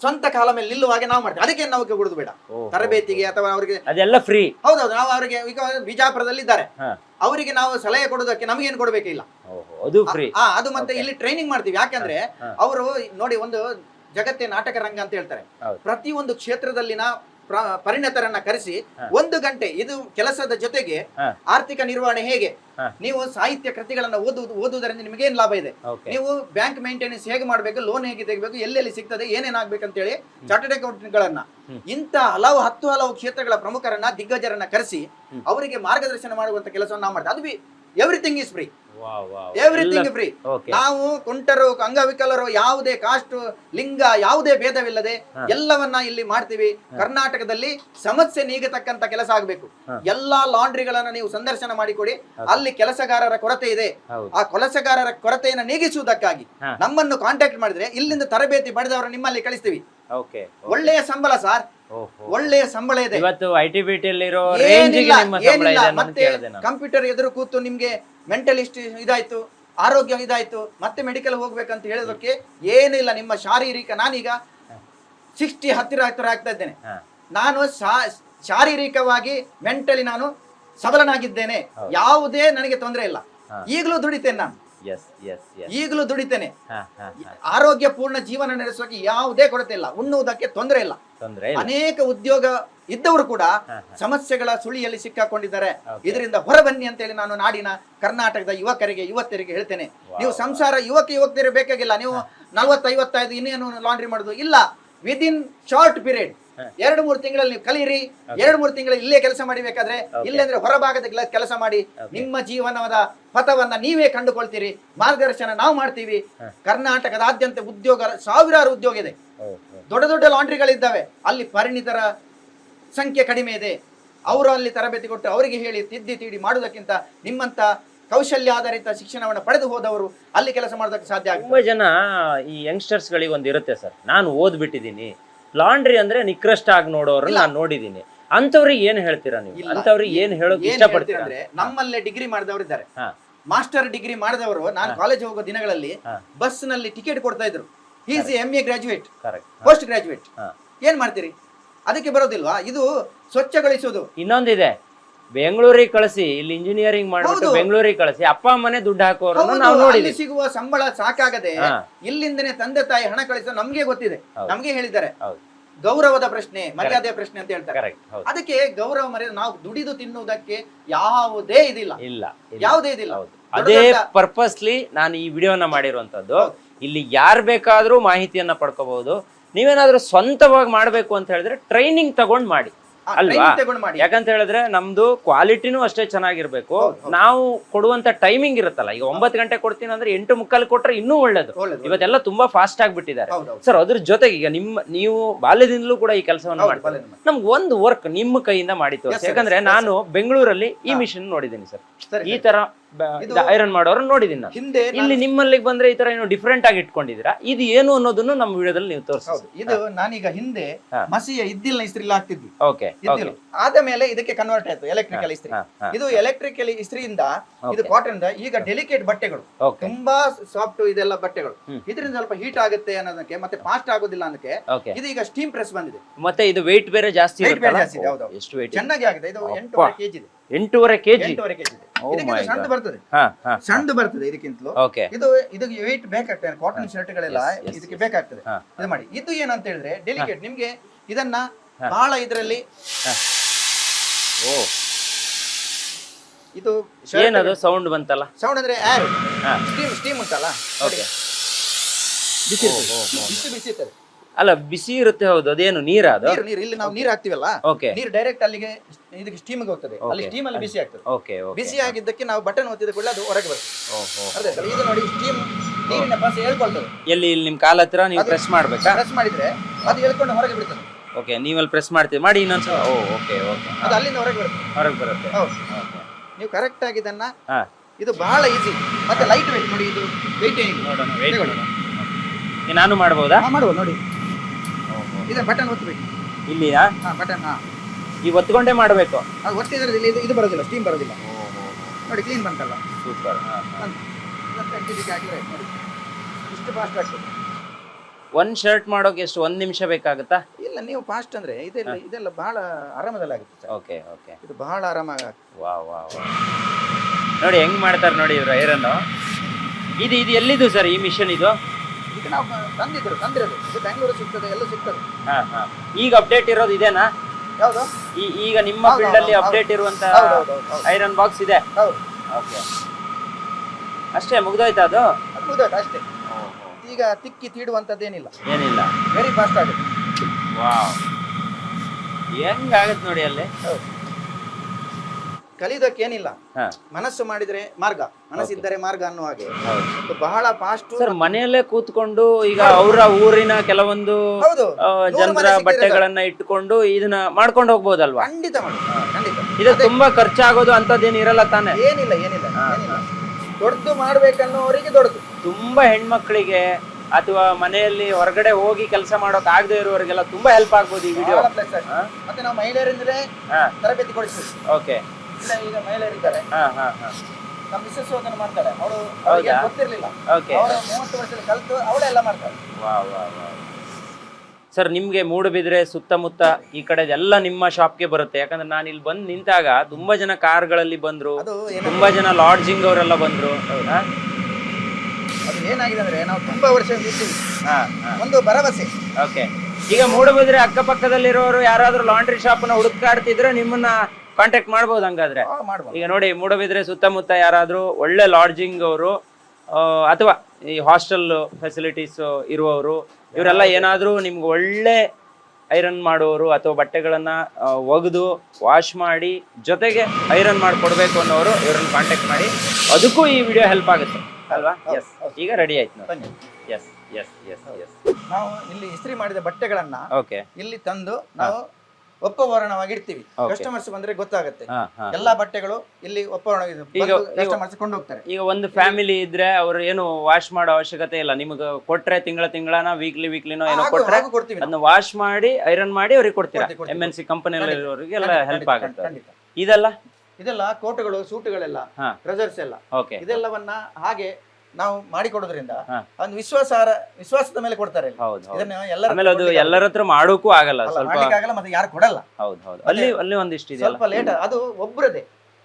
ಸ್ವಂತ ಕಾಲ ಮೇಲೆ ನಿಲ್ಲುವ ಹಾಗೆ ನಾವು ಮಾಡ್ತೀವಿ. ಅದಕ್ಕೆ ನಾವು ಕೊಡುದು ಬೇಡ. ತರಬೇತಿಗೆ ಅಥವಾ ಅವರಿಗೆ ಅದೆಲ್ಲ ಫ್ರೀ. ಹೌದೌದು. ನಾವು ಅವರಿಗೆ ಈಗ ಬಿಜಾಪುರದಲ್ಲಿ ಇದ್ದಾರೆ. ಅವರಿಗೆ ನಾವು ಸಲಹೆ ಕೊಡೋದಕ್ಕೆ ನಮಗೇನು ಕೊಡಬೇಕಿಲ್ಲ. ಅದು ಫ್ರೀ. ಆ, ಅದು ಮತ್ತೆ ಇಲ್ಲಿ ಟ್ರೈನಿಂಗ್ ಮಾಡ್ತೀವಿ. ಯಾಕಂದ್ರೆ ಅವರು ನೋಡಿ ಒಂದು ಜಗತ್ತೇ ನಾಟಕ ರಂಗ ಅಂತ ಹೇಳ್ತಾರೆ. ಪ್ರತಿ ಒಂದು ಕ್ಷೇತ್ರದಲ್ಲಿನ ಪರಿಣತರನ್ನ ಕರೆಸಿ ಒಂದು ಗಂಟೆ ಇದು ಕೆಲಸದ ಜೊತೆಗೆ ಆರ್ಥಿಕ ನಿರ್ವಹಣೆ ಹೇಗೆ? ನೀವು ಸಾಹಿತ್ಯ ಕೃತಿಗಳನ್ನ ಓದುವುದು ಓದುವುದರಿಂದ ನಿಮಗೆ ಏನ್ ಲಾಭ ಇದೆ? ನೀವು ಬ್ಯಾಂಕ್ ಮೇಂಟೆನೆನ್ಸ್ ಹೇಗೆ ಮಾಡಬೇಕು ಲೋನ್ ಹೇಗೆ ತೆಗಿಬೇಕು ಎಲ್ಲೆಲ್ಲಿ ಸಿಗ್ತದೆ ಏನೇನಾಗಬೇಕು ಹೇಳಿ ಚಾರ್ಟರ್ಡ್ ಅಕೌಂಟೆಂಟ್ ಗಳನ್ನ ಇಂತ ಹಲವು ಹತ್ತು ಹಲವು ಕ್ಷೇತ್ರಗಳ ಪ್ರಮುಖರನ್ನ ದಿಗ್ಗಜರನ್ನ ಕರೆಸಿ ಅವರಿಗೆ ಮಾರ್ಗದರ್ಶನ ಮಾಡುವಂತ ಕೆಲಸವನ್ನು ನಾವು ಮಾಡಿದೆ ಅದು everything is free everything free ನಾವು ಕುಂಟರು ಅಂಗವಿಕಲರು ಯಾವುದೇ ಕಾಸ್ಟ್ ಲಿಂಗ ಯಾವುದೇ ಭೇದವಿಲ್ಲದೆ ಎಲ್ಲವನ್ನ ಇಲ್ಲಿ ಮಾಡ್ತೀವಿ. ಕರ್ನಾಟಕದಲ್ಲಿ ಸಮಸ್ಯೆ ನೀಗತಕ್ಕಂತ ಕೆಲಸ ಆಗಬೇಕು. ಎಲ್ಲಾ ಲಾಂಡ್ರಿಗಳನ್ನ ನೀವು ಸಂದರ್ಶನ ಮಾಡಿಕೊಡಿ. ಅಲ್ಲಿ ಕೆಲಸಗಾರರ ಕೊರತೆ ಇದೆ. ಆ ಕೆಲಸಗಾರರ ಕೊರತೆಯನ್ನು ನೀಗಿಸುವುದಕ್ಕಾಗಿ ನಮ್ಮನ್ನು ಕಾಂಟ್ಯಾಕ್ಟ್ ಮಾಡಿದ್ರೆ ಇಲ್ಲಿಂದ ತರಬೇತಿ ಪಡೆದವರು ನಿಮ್ಮಲ್ಲಿ ಕಳಿಸ್ತೀವಿ. ಒಳ್ಳೆಯ ಸಂಬಳ ಸರ್ ಒಳ್ಳೆಯ ಸಂಬಳ ಇದೆ. ಇವತ್ತು ಐ ಟಿ ಬಿ ಮತ್ತೆ ಕಂಪ್ಯೂಟರ್ ಎದುರು ಕೂತು ನಿಮ್ಗೆ ಮೆಂಟಲಿಸ್ಟ್ ಇದಾಯ್ತು ಆರೋಗ್ಯ ಇದಾಯ್ತು ಮತ್ತೆ ಮೆಡಿಕಲ್ ಹೋಗ್ಬೇಕಂತ ಹೇಳೋದಕ್ಕೆ ಏನಿಲ್ಲ ನಿಮ್ಮ ಶಾರೀರಿಕ ನಾನೀಗ ಸಿಕ್ಸ್ಟಿ ಹತ್ತಿರ ಹತ್ತಿರ ಆಗ್ತಾ ಇದ್ದೇನೆ. ನಾನು ಶಾರೀರಿಕವಾಗಿ ಮೆಂಟಲಿ ನಾನು ಸಬಲನಾಗಿದ್ದೇನೆ. ಯಾವುದೇ ನನಗೆ ತೊಂದರೆ ಇಲ್ಲ. ಈಗಲೂ ದುಡಿತೇನೆ ನಾನು. ಈಗಲೂ ದುಡಿತೇನೆ. ಆರೋಗ್ಯ ಪೂರ್ಣ ಜೀವನ ನಡೆಸೋಕೆ ಯಾವುದೇ ಕೊರತೆ ಇಲ್ಲ. ಉಣ್ಣುವುದಕ್ಕೆ ತೊಂದರೆ ಇಲ್ಲ. ಅನೇಕ ಉದ್ಯೋಗ ಇದ್ದವರು ಕೂಡ. ಸಮಸ್ಯೆಗಳ ಸುಳಿಯಲ್ಲಿ ಸಿಕ್ಕಾಕೊಂಡಿದ್ದಾರೆ. ಇದರಿಂದ ಹೊರಬನ್ನಿ ಅಂತೇಳಿ ನಾನು ನಾಡಿನ ಕರ್ನಾಟಕದ ಯುವಕರಿಗೆ ಯುವತಿಯರಿಗೆ ಹೇಳ್ತೇನೆ. ನೀವು ಸಂಸಾರ ಯುವಕ ಯುವತಿಯರು ಬೇಕಾಗಿಲ್ಲ ನೀವು ನಲ್ವತ್ತೈವತ್ತೈದು ಇನ್ನೇನು ಲಾಂಡ್ರಿ ಮಾಡುದು? ಇಲ್ಲ. Within short period. ಎರಡು ಮೂರು ತಿಂಗಳಲ್ಲಿ ನೀವು ಕಲಿಯಿರಿ. ಎರಡು ಮೂರು ತಿಂಗಳಲ್ಲಿ ಇಲ್ಲೇ ಕೆಲಸ ಮಾಡಬೇಕಾದ್ರೆ. ಇಲ್ಲಂದ್ರೆ ಹೊರಭಾಗದ ಕೆಲಸ ಮಾಡಿ ನಿಮ್ಮ ಜೀವನದ ಪಥವನ್ನ ನೀವೇ ಕಂಡುಕೊಳ್ತೀರಿ. ಮಾರ್ಗದರ್ಶನ ನಾವು ಮಾಡ್ತೀವಿ. ಕರ್ನಾಟಕದಾದ್ಯಂತ ಉದ್ಯೋಗ ಸಾವಿರಾರು ಉದ್ಯೋಗ ಇದೆ. ದೊಡ್ಡ ದೊಡ್ಡ ಲಾಂಡ್ರಿಗಳಿದ್ದಾವೆ ಅಲ್ಲಿ ಪರಿಣಿತರ ಸಂಖ್ಯೆ ಕಡಿಮೆ ಇದೆ. ಅವರು ಅಲ್ಲಿ ತರಬೇತಿ ಕೊಟ್ಟು ಅವರಿಗೆ ಹೇಳಿ ತಿದ್ದಿ ತೀಡಿ ಮಾಡುವುದಕ್ಕಿಂತ ನಿಮ್ಮಂತ ಕೌಶಲ್ಯ ಆಧಾರಿತ ಶಿಕ್ಷಣವನ್ನು ಪಡೆದು ಹೋದವರು ಅಲ್ಲಿ ಕೆಲಸ ಮಾಡೋದಕ್ಕೆ ಸಾಧ್ಯ ಆಗುತ್ತೆ ತುಂಬಾ ಜನ ಈ ಯಂಗ್ಸ್ಟರ್ಸ್ ಗಳಿಗೆ ಒಂದು ಇರುತ್ತೆ ಸರ್. ನಾನು ಓದ್ಬಿಟ್ಟಿದ್ದೀನಿ. ಲಾಂಡ್ರಿ ಅಂದ್ರೆ ನಿಕೃಷ್ಟ ಆಗಿ ನೋಡೋರು. ನಾನು ನೋಡಿದೀನಿ. ಅಂತವ್ರಿಗೆ ಏನ್ ಹೇಳ್ತೀರಾ ನೀವು. ಅಂತವ್ರಿಗೆ ಏನ್ ಹೇಳೋಕ್ ಇಷ್ಟಪಡ್ತೀರಾ? ಅಂದ್ರೆ ನಮ್ಮಲ್ಲೇ ಡಿಗ್ರಿ ಮಾಡಿದವರು ಇದ್ದಾರೆ. ಮಾಸ್ಟರ್ ಡಿಗ್ರಿ ಮಾಡಿದವರು ನಾನು ಕಾಲೇಜ್ ಹೋಗೋ ದಿನಗಳಲ್ಲಿ ಬಸ್ನಲ್ಲಿ ಟಿಕೆಟ್ ಕೊಡ್ತಾ ಇದ್ರು. Is M A graduate post graduate. ಏನ್ ಮಾಡ್ತೀರಿ? ಅದಕ್ಕೆ ಬರೋದಿಲ್ವಾ? ಇದು ಸ್ವಚ್ಛಗೊಳಿಸೋದು. ಇನ್ನೊಂದಿದೆ. ಬೆಂಗಳೂರಿಗೆ ಕಳಿಸಿ ಇಲ್ಲಿ ಇಂಜಿನಿಯರಿಂಗ್ ಮಾಡ್ಬಿಟ್ಟು ಹೌದು. ಬೆಂಗಳೂರಿಗೆ ಕಳಿಸಿ ಅಪ್ಪ ಅಮ್ಮನೆ ದುಡ್ಡು ಹಾಕೋರು ಹೌದು, ನಾವು ಅಲ್ಲಿ ನೋಡಿದ್ವಿ. ಸಿಗುವ ಸಂಬಳ ಸಾಕಾಗದೆ ಹಾ. ಇಲ್ಲಿಂದನೇ ತಂದೆ ತಾಯಿ ಹಣ ಕಳಿಸೋ ನಮ್ಗೆ ಗೊತ್ತಿದೆ. ಹೌದು. ನಮ್ಗೆ ಹೇಳಿದ್ದಾರೆ. ಹೌದು. ಗೌರವದ ಪ್ರಶ್ನೆ ಮರ್ಯಾದೆಯ ಪ್ರಶ್ನೆ ಅಂತ ಹೇಳ್ತಾರೆ. ಕರೆಕ್ಟ್ ಹೌದು. ಅದಕ್ಕೆ ಗೌರವ ಮರ್ಯಾದೆ ನಾವು ದುಡಿದು ತಿನ್ನುವುದಕ್ಕೆ ಯಾವುದೇ ಇದಿಲ್ಲ. ಇಲ್ಲ ಇಲ್ಲ. ಯಾವುದೇ ಇದಿಲ್ಲ. ಹೌದು. ಅದೇ ದೊಡ್ಡ- ಪರ್ಪಸ್ಲಿ ನಾನು ಈ ವಿಡಿಯೋನ ಮಾಡಿರುವಂತದ್ದು ಇಲ್ಲಿ ಯಾರು ಬೇಕಾದ್ರೂ ಮಾಹಿತಿಯನ್ನ ಪಡ್ಕೋಬಹುದು. ನೀವೇನಾದ್ರೂ ಸ್ವಂತವಾಗಿ ಮಾಡ್ಬೇಕು ಅಂತ ಹೇಳಿದ್ರೆ ಟ್ರೈನಿಂಗ್ ತಗೊಂಡ್ ಮಾಡಿ. ಅಲ್ವಾ? ಯಾಕಂತ ಹೇಳಿದ್ರೆ ನಮ್ದು ಕ್ವಾಲಿಟಿನೂ ಅಷ್ಟೇ ಚೆನ್ನಾಗಿರ್ಬೇಕು. ನಾವು ಕೊಡುವಂತ ಟೈಮಿಂಗ್ ಇರುತ್ತಲ್ಲ ಈಗ ಒಂಬತ್ತು ಗಂಟೆ ಕೊಡ್ತೀನಿ ಅಂದ್ರೆ ಎಂಟು ಮುಕ್ಕಾಲು ಕೊಟ್ರೆ ಇನ್ನೂ ಒಳ್ಳೇದು. ಇವತ್ತೆಲ್ಲ ತುಂಬಾ ಫಾಸ್ಟ್ ಆಗಿಬಿಟ್ಟಿದ್ದಾರೆ. ಸರ್ ಅದ್ರ ಜೊತೆಗೆ ಈಗ ನಿಮ್ಮ ನೀವು ಬಾಲ್ಯದಿಂದಲೂ ಕೂಡ ಈ ಕೆಲಸವನ್ನು ಮಾಡ್ತಾರೆ. ನಮ್ಗೆ ಒಂದು ವರ್ಕ್ ನಿಮ್ಮ ಕೈಯಿಂದ ಮಾಡಿ ತೋರಿಸಿ. ಯಾಕಂದ್ರೆ ನಾನು ಬೆಂಗಳೂರಲ್ಲಿ ಈ ಮಿಷನ್ ನೋಡಿದ್ದೀನಿ ಸರ್ ಈ ತರ ಐರನ್ ಮಾಡೋರು ನೋಡಿದೀನಿ ನಾನು. ಹಿಂದೆ ಇಲ್ಲಿ ನಿಮ್ಮಲ್ಲಿ ನಿಮ್ಮಲ್ಲಿಗೆ ಬಂದ್ರೆ ಈ ತರ ಏನೋ ಡಿಫ್ರೆಂಟ್ ಆಗಿ ಇಟ್ಕೊಂಡಿದ್ದೀರಾ? ಇದು ಏನು ಅನ್ನೋದನ್ನು ನಮ್ಮ ವಿಡಿಯೋದಲ್ಲಿ ನೀವು ತೋರಿಸಿ ಇದು ನಾನೀಗ ಹಿಂದೆ. ಮಸಿಯ ಇದ್ದಿಲ್ಲ ಇಸ್ತ್ರಿ ಹಾಕ್ತಿದ್ವಿ. ಓಕೆ ಆದ ಮೇಲೆ ಇದಕ್ಕೆ ಕನ್ವರ್ಟ್ ಆಯ್ತು ಎಲೆಕ್ಟ್ರಿಕಲ್ ಇಸ್ತ್ರಿ. ಇದು ಎಲೆಕ್ಟ್ರಿಕಲ್ ಇಸ್ತ್ರಿಯಿಂದ ಇದು. ಕಾಟನ್ ಈಗ ಡೆಲಿಕೇಟ್ ಬಟ್ಟೆಗಳು. ತುಂಬಾ ಸಾಫ್ಟ್ ಇದೆಲ್ಲ ಬಟ್ಟೆಗಳು. ಇದರಿಂದ ಸ್ವಲ್ಪ ಹೀಟ್ ಆಗುತ್ತೆ ಅನ್ನೋದಕ್ಕೆ ಮತ್ತೆ ಫಾಸ್ಟ್ ಆಗೋದಿಲ್ಲ ಅನ್ನೋಕೆ ಇದು ಈಗ ಸ್ಟೀಮ್ ಪ್ರೆಸ್ ಬಂದಿದೆ. ಮತ್ತೆ ಇದು ವೆಯ್ಟ್ ಬೇರೆ ಜಾಸ್ತಿ ಇದೆ, ಚೆನ್ನಾಗಿ ಆಗಿದೆ. ಇದು ಎಂಟು ಎಂಟೂವರೆ ಕೆಜಿ ಇದೆ. ಎಂಟೂವರೆ ಕೆಜಿ. ಎಂಟೂವರೆ ಕೆಜಿ Oh my God. ಬರ್ತದೆ. ಹಾ ಹಾ ಸಂಡ್ ಬರ್ತದೆ ಇದಕ್ಕಿಂತಲೂ. ಓಕೆ ಇದು ಇದು ವೆಯ್ಟ್ ಬೇಕಾಗ್ತದೆ ಕಾಟನ್ ಶರ್ಟ್ ಗಳೆಲ್ಲ ಇದಕ್ಕೆ ಬೇಕಾಗ್ತದೆ. ಹಾ. ಇದು ಮಾಡಿ. ಇದು ಏನಂತ ಹೇಳಿದ್ರೆ ಡೆಲಿಕೇಟ್ ನಿಮ್ಗೆ ಇದನ್ನ. ಬಹಳ ಇದರಲ್ಲಿ ಓ. ಇದು ಏನದು ಸೌಂಡ್ ಬಂತಲ್ಲ? ಸೌಂಡ್ ಅಂದ್ರೆ ಏರ್ ಹಾ. ಸ್ಟೀಮ್ ಸ್ಟೀಮ್ ಉಂಟಲ್ಲ? ನೋಡಿ. ಓಕೆ ಬಿಸಿ ಇರ್ತದೆ ಇಷ್ಟು ಬಿಸಿ ಇರ್ತದೆ ಅಲ್ಲ ಬಿಸಿ ಇರುತ್ತೆ ಹೌದು. ಅದೇನು ನೀರ ಅದು? ನೀರು ನೀರು. ಇಲ್ಲಿ ನಾವು ನೀರು ಹಾಕ್ತಿವಲ್ಲ? ಓಕೆ ನೀರು ಡೈರೆಕ್ಟ್ ಅಲ್ಲಿಗೆ ಇದಕ್ಕೆ ಸ್ಟೀಮ್ಗೆ ಹೋಗ್ತದೆ. ಅಲ್ಲಿ Okay. ಸ್ಟೀಮ್ ಅಲ್ಲಿ ಬಿಸಿ ಆಗ್ತದೆ. ಓಕೆ ಓಕೆ ಬಿಸಿ ಆಗಿದ್ದಕ್ಕೆ ನಾವು ಬಟನ್ ಒತ್ತಿದ ಕೂಡಲೇ ಅದು ಹೊರಗೆ ಬರುತ್ತೆ. ಓಹೋ. ಇದು ನೋಡಿ ಸ್ಟೀಮ್ ನೀರಿನ ಪಾಸ್ ಹೇಳ್ಕೊಳ್ತದೆ. ಎಲ್ಲಿ ಇಲ್ಲಿ ನಿಮ್ಮ ಕಾಲ ಹತ್ರ ನೀವು ಪ್ರೆಸ್ ಮಾಡ್ಬೇಕಾ? ಪ್ರೆಸ್ ಮಾಡಿದ್ರೆ ಅದು ಹೇಳ್ಕೊಂಡು ಹೊರಗೆ ಬಿಡ್ತದೆ. ಓಕೆ ನೀವಲ್ಲಿ ಪ್ರೆಸ್ ಮಾಡ್ತೀವಿ ಮಾಡಿ ಇನ್ನೊಂದ್ಸಲ ಓ ಓಕೆ ಓಕೆ ಅದು ಅಲ್ಲಿಂದ ಹೊರಗೆ ಬರುತ್ತೆ. ಹೊರಗೆ ಬರುತ್ತೆ. ಹೌದು. ಓಕೆ ನೀವು ಕರೆಕ್ಟ್ ಆಗಿ ಇದನ್ನ ಹಾ. ಇದು ಬಹಳ ಈಸಿ ಮತ್ತೆ ಲೈಟ್ ವೆಯ್ಟ್ ನೋಡಿ ಇದು ವೆಯ್ಟ್ ನೋಡೋಣ. ಮಾಡೋಣ ನಾನು ಮಾಡ್ಬೋದಾ? ಹಾ ನೋಡಿ. ಇದು ಬಟನ್ ಒತ್ತಬೇಕು ಇಲ್ಲಿಯಾ? ಹಾ ಬಟನ್ ಹಾ. ಈ ಒತ್ಕೊಂಡೇ ಮಾಡಬೇಕು. ಅದು ಒತ್ತಿದ್ರೆ ಇಲ್ಲಿ ಇದು ಇದು ಬರೋದಿಲ್ಲ ಸ್ಟೀಮ್ ಬರೋದಿಲ್ಲ. ನೋಡಿ ಕ್ಲೀನ್ ಬಂತಲ್ಲ. ಸೂಪರ್. ಹಾಕಿದ್ರೆ ನೋಡಿ. ಇಷ್ಟು ಫಾಸ್ಟ್ ಆಗ್ತದೆ. ಒಂದ್ ಶರ್ಟ್ ಮಾಡೋಕೆ ಎಷ್ಟು ಒಂದ್ ನಿಮಿಷ ಬೇಕಾಗುತ್ತಾ? ಇಲ್ಲ ನೀವು ಫಾಸ್ಟ್ ಅಂದ್ರೆ ಇದೆಲ್ಲ ಇದೆಲ್ಲ ಬಹಳ ಆರಾಮದಲ್ಲಿ ಆಗುತ್ತೆ ಸರ್. Okay okay. ಇದು ಬಹಳ ಆರಾಮಾಗಿ ಆಗುತ್ತೆ. ವಾ ವಾ ವಾ. ನೋಡಿ ಹೆಂಗ್ ಮಾಡ್ತಾರೆ ನೋಡಿ ಇವ್ರ ಐರನ್ನು. ಇದು ಇದು ಎಲ್ಲಿದು ಸರ್ ಈ ಮಿಷನ್ ಇದು? ಇದು ನಾವು ತಂದಿದ್ರು ತಂದಿರೋದು. ಇದು ಬೆಂಗಳೂರು ಸಿಗ್ತದೆ ಎಲ್ಲ ಸಿಗ್ತದೆ. ಹಾ ಹಾ. ಈಗ ಅಪ್ಡೇಟ್ ಇರೋದು ಇದೇನಾ? ಯಾವುದು? ಈ ಈಗ ನಿಮ್ಮ ಹೌದು, ಫೀಲ್ಡ್ ಅಲ್ಲಿ ಹೌದು, ಅಪ್ಡೇಟ್ ಇರುವಂತ ಹೌದು ಹೌದು ಹೌದು ಹೌದು. ಐರನ್ ಬಾಕ್ಸ್ ಇದೆ? ಹೌದು. ಓಕೆ ಅಷ್ಟೇ ಮುಗ್ದೋಯ್ತಾ ಅದು? ಅದು ಮುಗ್ದೋಯ್ತು ಅಷ್ಟೇ. ಈಗ ತಿಕ್ಕಿ ತೀಡುವಂಥದ್ದೇನಿಲ್ಲ ಏನಿಲ್ಲ. ವೆರಿ ಫಾಸ್ಟ್ ಆಗುತ್ತೆ ವಾವ್ ಹೆಂಗಾಗತ್ತೆ ನೋಡಿ ಅಲ್ಲಿ? ಹೌದು. ಕಲಿಯೋದಕ್ಕೇನಿಲ್ಲ. ಏನಿಲ್ಲ ಮನಸ್ಸು ಮಾಡಿದ್ರೆ ಮಾರ್ಗ ಮನಸ್ಸಿದ್ದರೆ ಮಾರ್ಗ ಅನ್ನೋ ಹಾಗೆ. ಬಹಳ ಫಾಸ್ಟ್ ಸರ್ ಮನೆಯಲ್ಲೇ ಕೂತ್ಕೊಂಡು ಈಗ ಅವರ ಊರಿನ ಕೆಲವೊಂದು ಜನರ ಬಟ್ಟೆಗಳನ್ನ ಇಟ್ಕೊಂಡು ಇದನ್ನ ಮಾಡ್ಕೊಂಡು ಹೋಗ್ಬೋದಲ್ವಾ? ಖಂಡಿತ ಖಂಡಿತ. ಇದು ತುಂಬಾ ಖರ್ಚಾಗೋದು ಅಂತದೇನು ಇರಲ್ಲ ತಾನೆ? ಏನಿಲ್ಲ ಏನಿಲ್ಲ ದೊಡ್ಡದು ಮಾಡ್ಬೇಕನ್ನೋರಿಗೆ ದೊಡ್ಡದು ತುಂಬಾ ಹೆಣ್ಮಕ್ಳಿಗೆ ಅಥವಾ ಮನೆಯಲ್ಲಿ ಹೊರಗಡೆ ಹೋಗಿ ಕೆಲಸ ಮಾಡೋಕ್ ಆಗದೆ ಇರೋರಿಗೆಲ್ಲ ತುಂಬಾ ಹೆಲ್ಪ್ ಆಗ್ಬೋದು ಈ ವಿಡಿಯೋ. ಮತ್ತೆ ನಾವು ಮಹಿಳೆಯರಿಂದಲೇ ತರಬೇತಿ ಕೊಡಿಸ್ತೀವಿ. ಓಕೆ ಇಲ್ಲ ಈಗ ಮಹಿಳೆಯರಿದ್ದಾರೆ ಹಾ ಹಾ ಹಾ. ನಮ್ಮ ಮಿಸ್ಸಸ್ ಅದನ್ನು ಮಾಡ್ತಾಳೆ ಅವಳು ಹೌದಾ? ಗೊತ್ತಿರ್ಲಿಲ್ಲ. ಓಕೆ. ಅವಳು ಮೂವತ್ತು ವರ್ಷದ ಕಲಿತು ಅವಳೆಲ್ಲ ಮಾಡ್ತಾಳೆ ವಾ ವಾ ವಾ. ಸರ್ ನಿಮ್ಗೆ ಮೂಡಬಿದ್ರೆ ಸುತ್ತಮುತ್ತ ಈ ಕಡೆ ಎಲ್ಲ ನಿಮ್ಮ ಶಾಪ್ಗೆ ಬರುತ್ತೆ. ಯಾಕಂದ್ರೆ ನಾನು ಇಲ್ಲಿ ಬಂದು ನಿಂತಾಗ ತುಂಬಾ ಜನ ಕಾರ್ಗಳಲ್ಲಿ ಬಂದ್ರು ತುಂಬಾ ಜನ ಲಾಡ್ಜಿಂಗ್ ಅವರೆಲ್ಲ ಬಂದ್ರು? ಅದು ಏನಾಗಿದೆ ಅಂದ್ರೆ ನಾವು ತುಂಬಾ ವರ್ಷ ಇದ್ದೀವಿ. ಒಂದು ಭರವಸೆ. ಓಕೆ. ಈಗ ಮೂಡುಬಿದ್ರೆ ಅಕ್ಕಪಕ್ಕದಲ್ಲಿರೋರು ಯಾರಾದ್ರೂ ಲಾಂಡ್ರಿ ಶಾಪ್ನ ಹುಡುಕಾಡ್ತಿದ್ರೆ ನಿಮ್ಮನ್ನ ಕಾಂಟ್ಯಾಕ್ಟ್ ಮಾಡ್ಬೋದು ಹಂಗಾದ್ರೆ. ಮಾಡ್ಬೋದು. ಈಗ ನೋಡಿ ಮೂಡಬಿದ್ರೆ ಸುತ್ತಮುತ್ತ ಯಾರಾದರೂ ಒಳ್ಳೆ ಲಾಡ್ಜಿಂಗ್ ಅವರು ಅಥವಾ ಈ ಹಾಸ್ಟೆಲ್ ಫೆಸಿಲಿಟೀಸ್ ಇರುವವರು ಇವರೆಲ್ಲ ಏನಾದರೂ ನಿಮ್ಗೆ ಒಳ್ಳೆ ಐರನ್ ಮಾಡುವವರು ಅಥವಾ ಬಟ್ಟೆಗಳನ್ನ ಒಗೆದು ವಾಶ್ ಮಾಡಿ ಜೊತೆಗೆ ಐರನ್ ಮಾಡಿಕೊಡ್ಬೇಕು ಅನ್ನೋರು ಇವ್ರನ್ನ ಕಾಂಟ್ಯಾಕ್ಟ್ ಮಾಡಿ. ಅದಕ್ಕೂ ಈ ವಿಡಿಯೋ ಹೆಲ್ಪ್ ಆಗುತ್ತೆ. ಅಲ್ವಾ? ಎಸ್ ಈಗ ರೆಡಿ ಆಯ್ತು ನೋಡಿ. ಎಸ್ ಎಸ್ ಎಸ್ ಎಸ್ ನಾವು ಇಲ್ಲಿ ಇಸ್ತ್ರಿ ಮಾಡಿದ ಬಟ್ಟೆಗಳನ್ನ ಓಕೆ ಇಲ್ಲಿ ತಂದು ನಾವು ಒಪ್ಪವರಣವಾಗಿ ಇಡ್ತೀವಿ Okay. ಕಸ್ಟಮರ್ಸ್ ಬಂದ್ರೆ ಗೊತ್ತಾಗುತ್ತೆ. ಎಲ್ಲಾ ಬಟ್ಟೆಗಳು ಇಲ್ಲಿ ಒಪ್ಪವರಣ ಈಗ- ಕಸ್ಟಮರ್ಸ್ ಕೊಂಡು ಹೋಗ್ತಾರೆ. ಈಗ ಒಂದು ಫ್ಯಾಮಿಲಿ ಇದ್ರೆ ಅವ್ರು ಏನು ವಾಶ್ ಮಾಡೋ ಅವಶ್ಯಕತೆ ಇಲ್ಲ. ನಿಮಗೆ ಕೊಟ್ರೆ ತಿಂಗಳ ತಿಂಗಳನ ವೀಕ್ಲಿ ವೀಕ್ಲಿನೋ ಏನೋ ಕೊಟ್ರೆ ಅದನ್ನ ವಾಶ್ ಮಾಡಿ ಐರನ್ ಮಾಡಿ ಅವ್ರಿಗೆ ಕೊಡ್ತೀರಾ. ಎಂ ಎನ್ ಸಿ ಕಂಪನಿಯಲ್ಲಿ ಖಂಡಿತ. ಇರೋರಿಗೆಲ್ಲ ಹೆಲ್ಪ್ ಆಗುತ್ತೆ. ಇದೆಲ್ಲ? ಇದೆಲ್ಲ ಕೋಟುಗಳು ಸೂಟುಗಳೆಲ್ಲ ಟ್ರೆಸರ್ಸ್ ಎಲ್ಲ. ಇದೆಲ್ಲವನ್ನ ಹಾಗೆ ನಾವು ಮಾಡಿಕೊಡೋದ್ರಿಂದ. ಒಂದು ವಿಶ್ವಾಸಾರ ವಿಶ್ವಾಸದ ಮೇಲೆ ಕೊಡ್ತಾರೆ ಇಲ್ಲಿ. ಹೌದು ಹೌದು. ಇದನ್ನ ಎಲ್ಲರ ಆಮೇಲೆ ಅದು ಎಲ್ಲರ ಹತ್ರ ಮಾಡೋಕ್ಕೂ ಆಗಲ್ಲ ಅಲ್ಲ, ಸ್ವಲ್ಪ ಮಾಡ್ಲಿಕ್ಕಾಗಲ್ಲ ಮತ್ತೆ ಯಾರು ಕೊಡಲ್ಲ. ಹೌದು ಹೌದು. ಅಲ್ಲಿ ಅಲ್ಲಿ ಒಂದಿಷ್ಟು ಇದೆ ಸ್ವಲ್ಪ ಲೇಟ್ ಅದು ಒಬ್ರದೇ.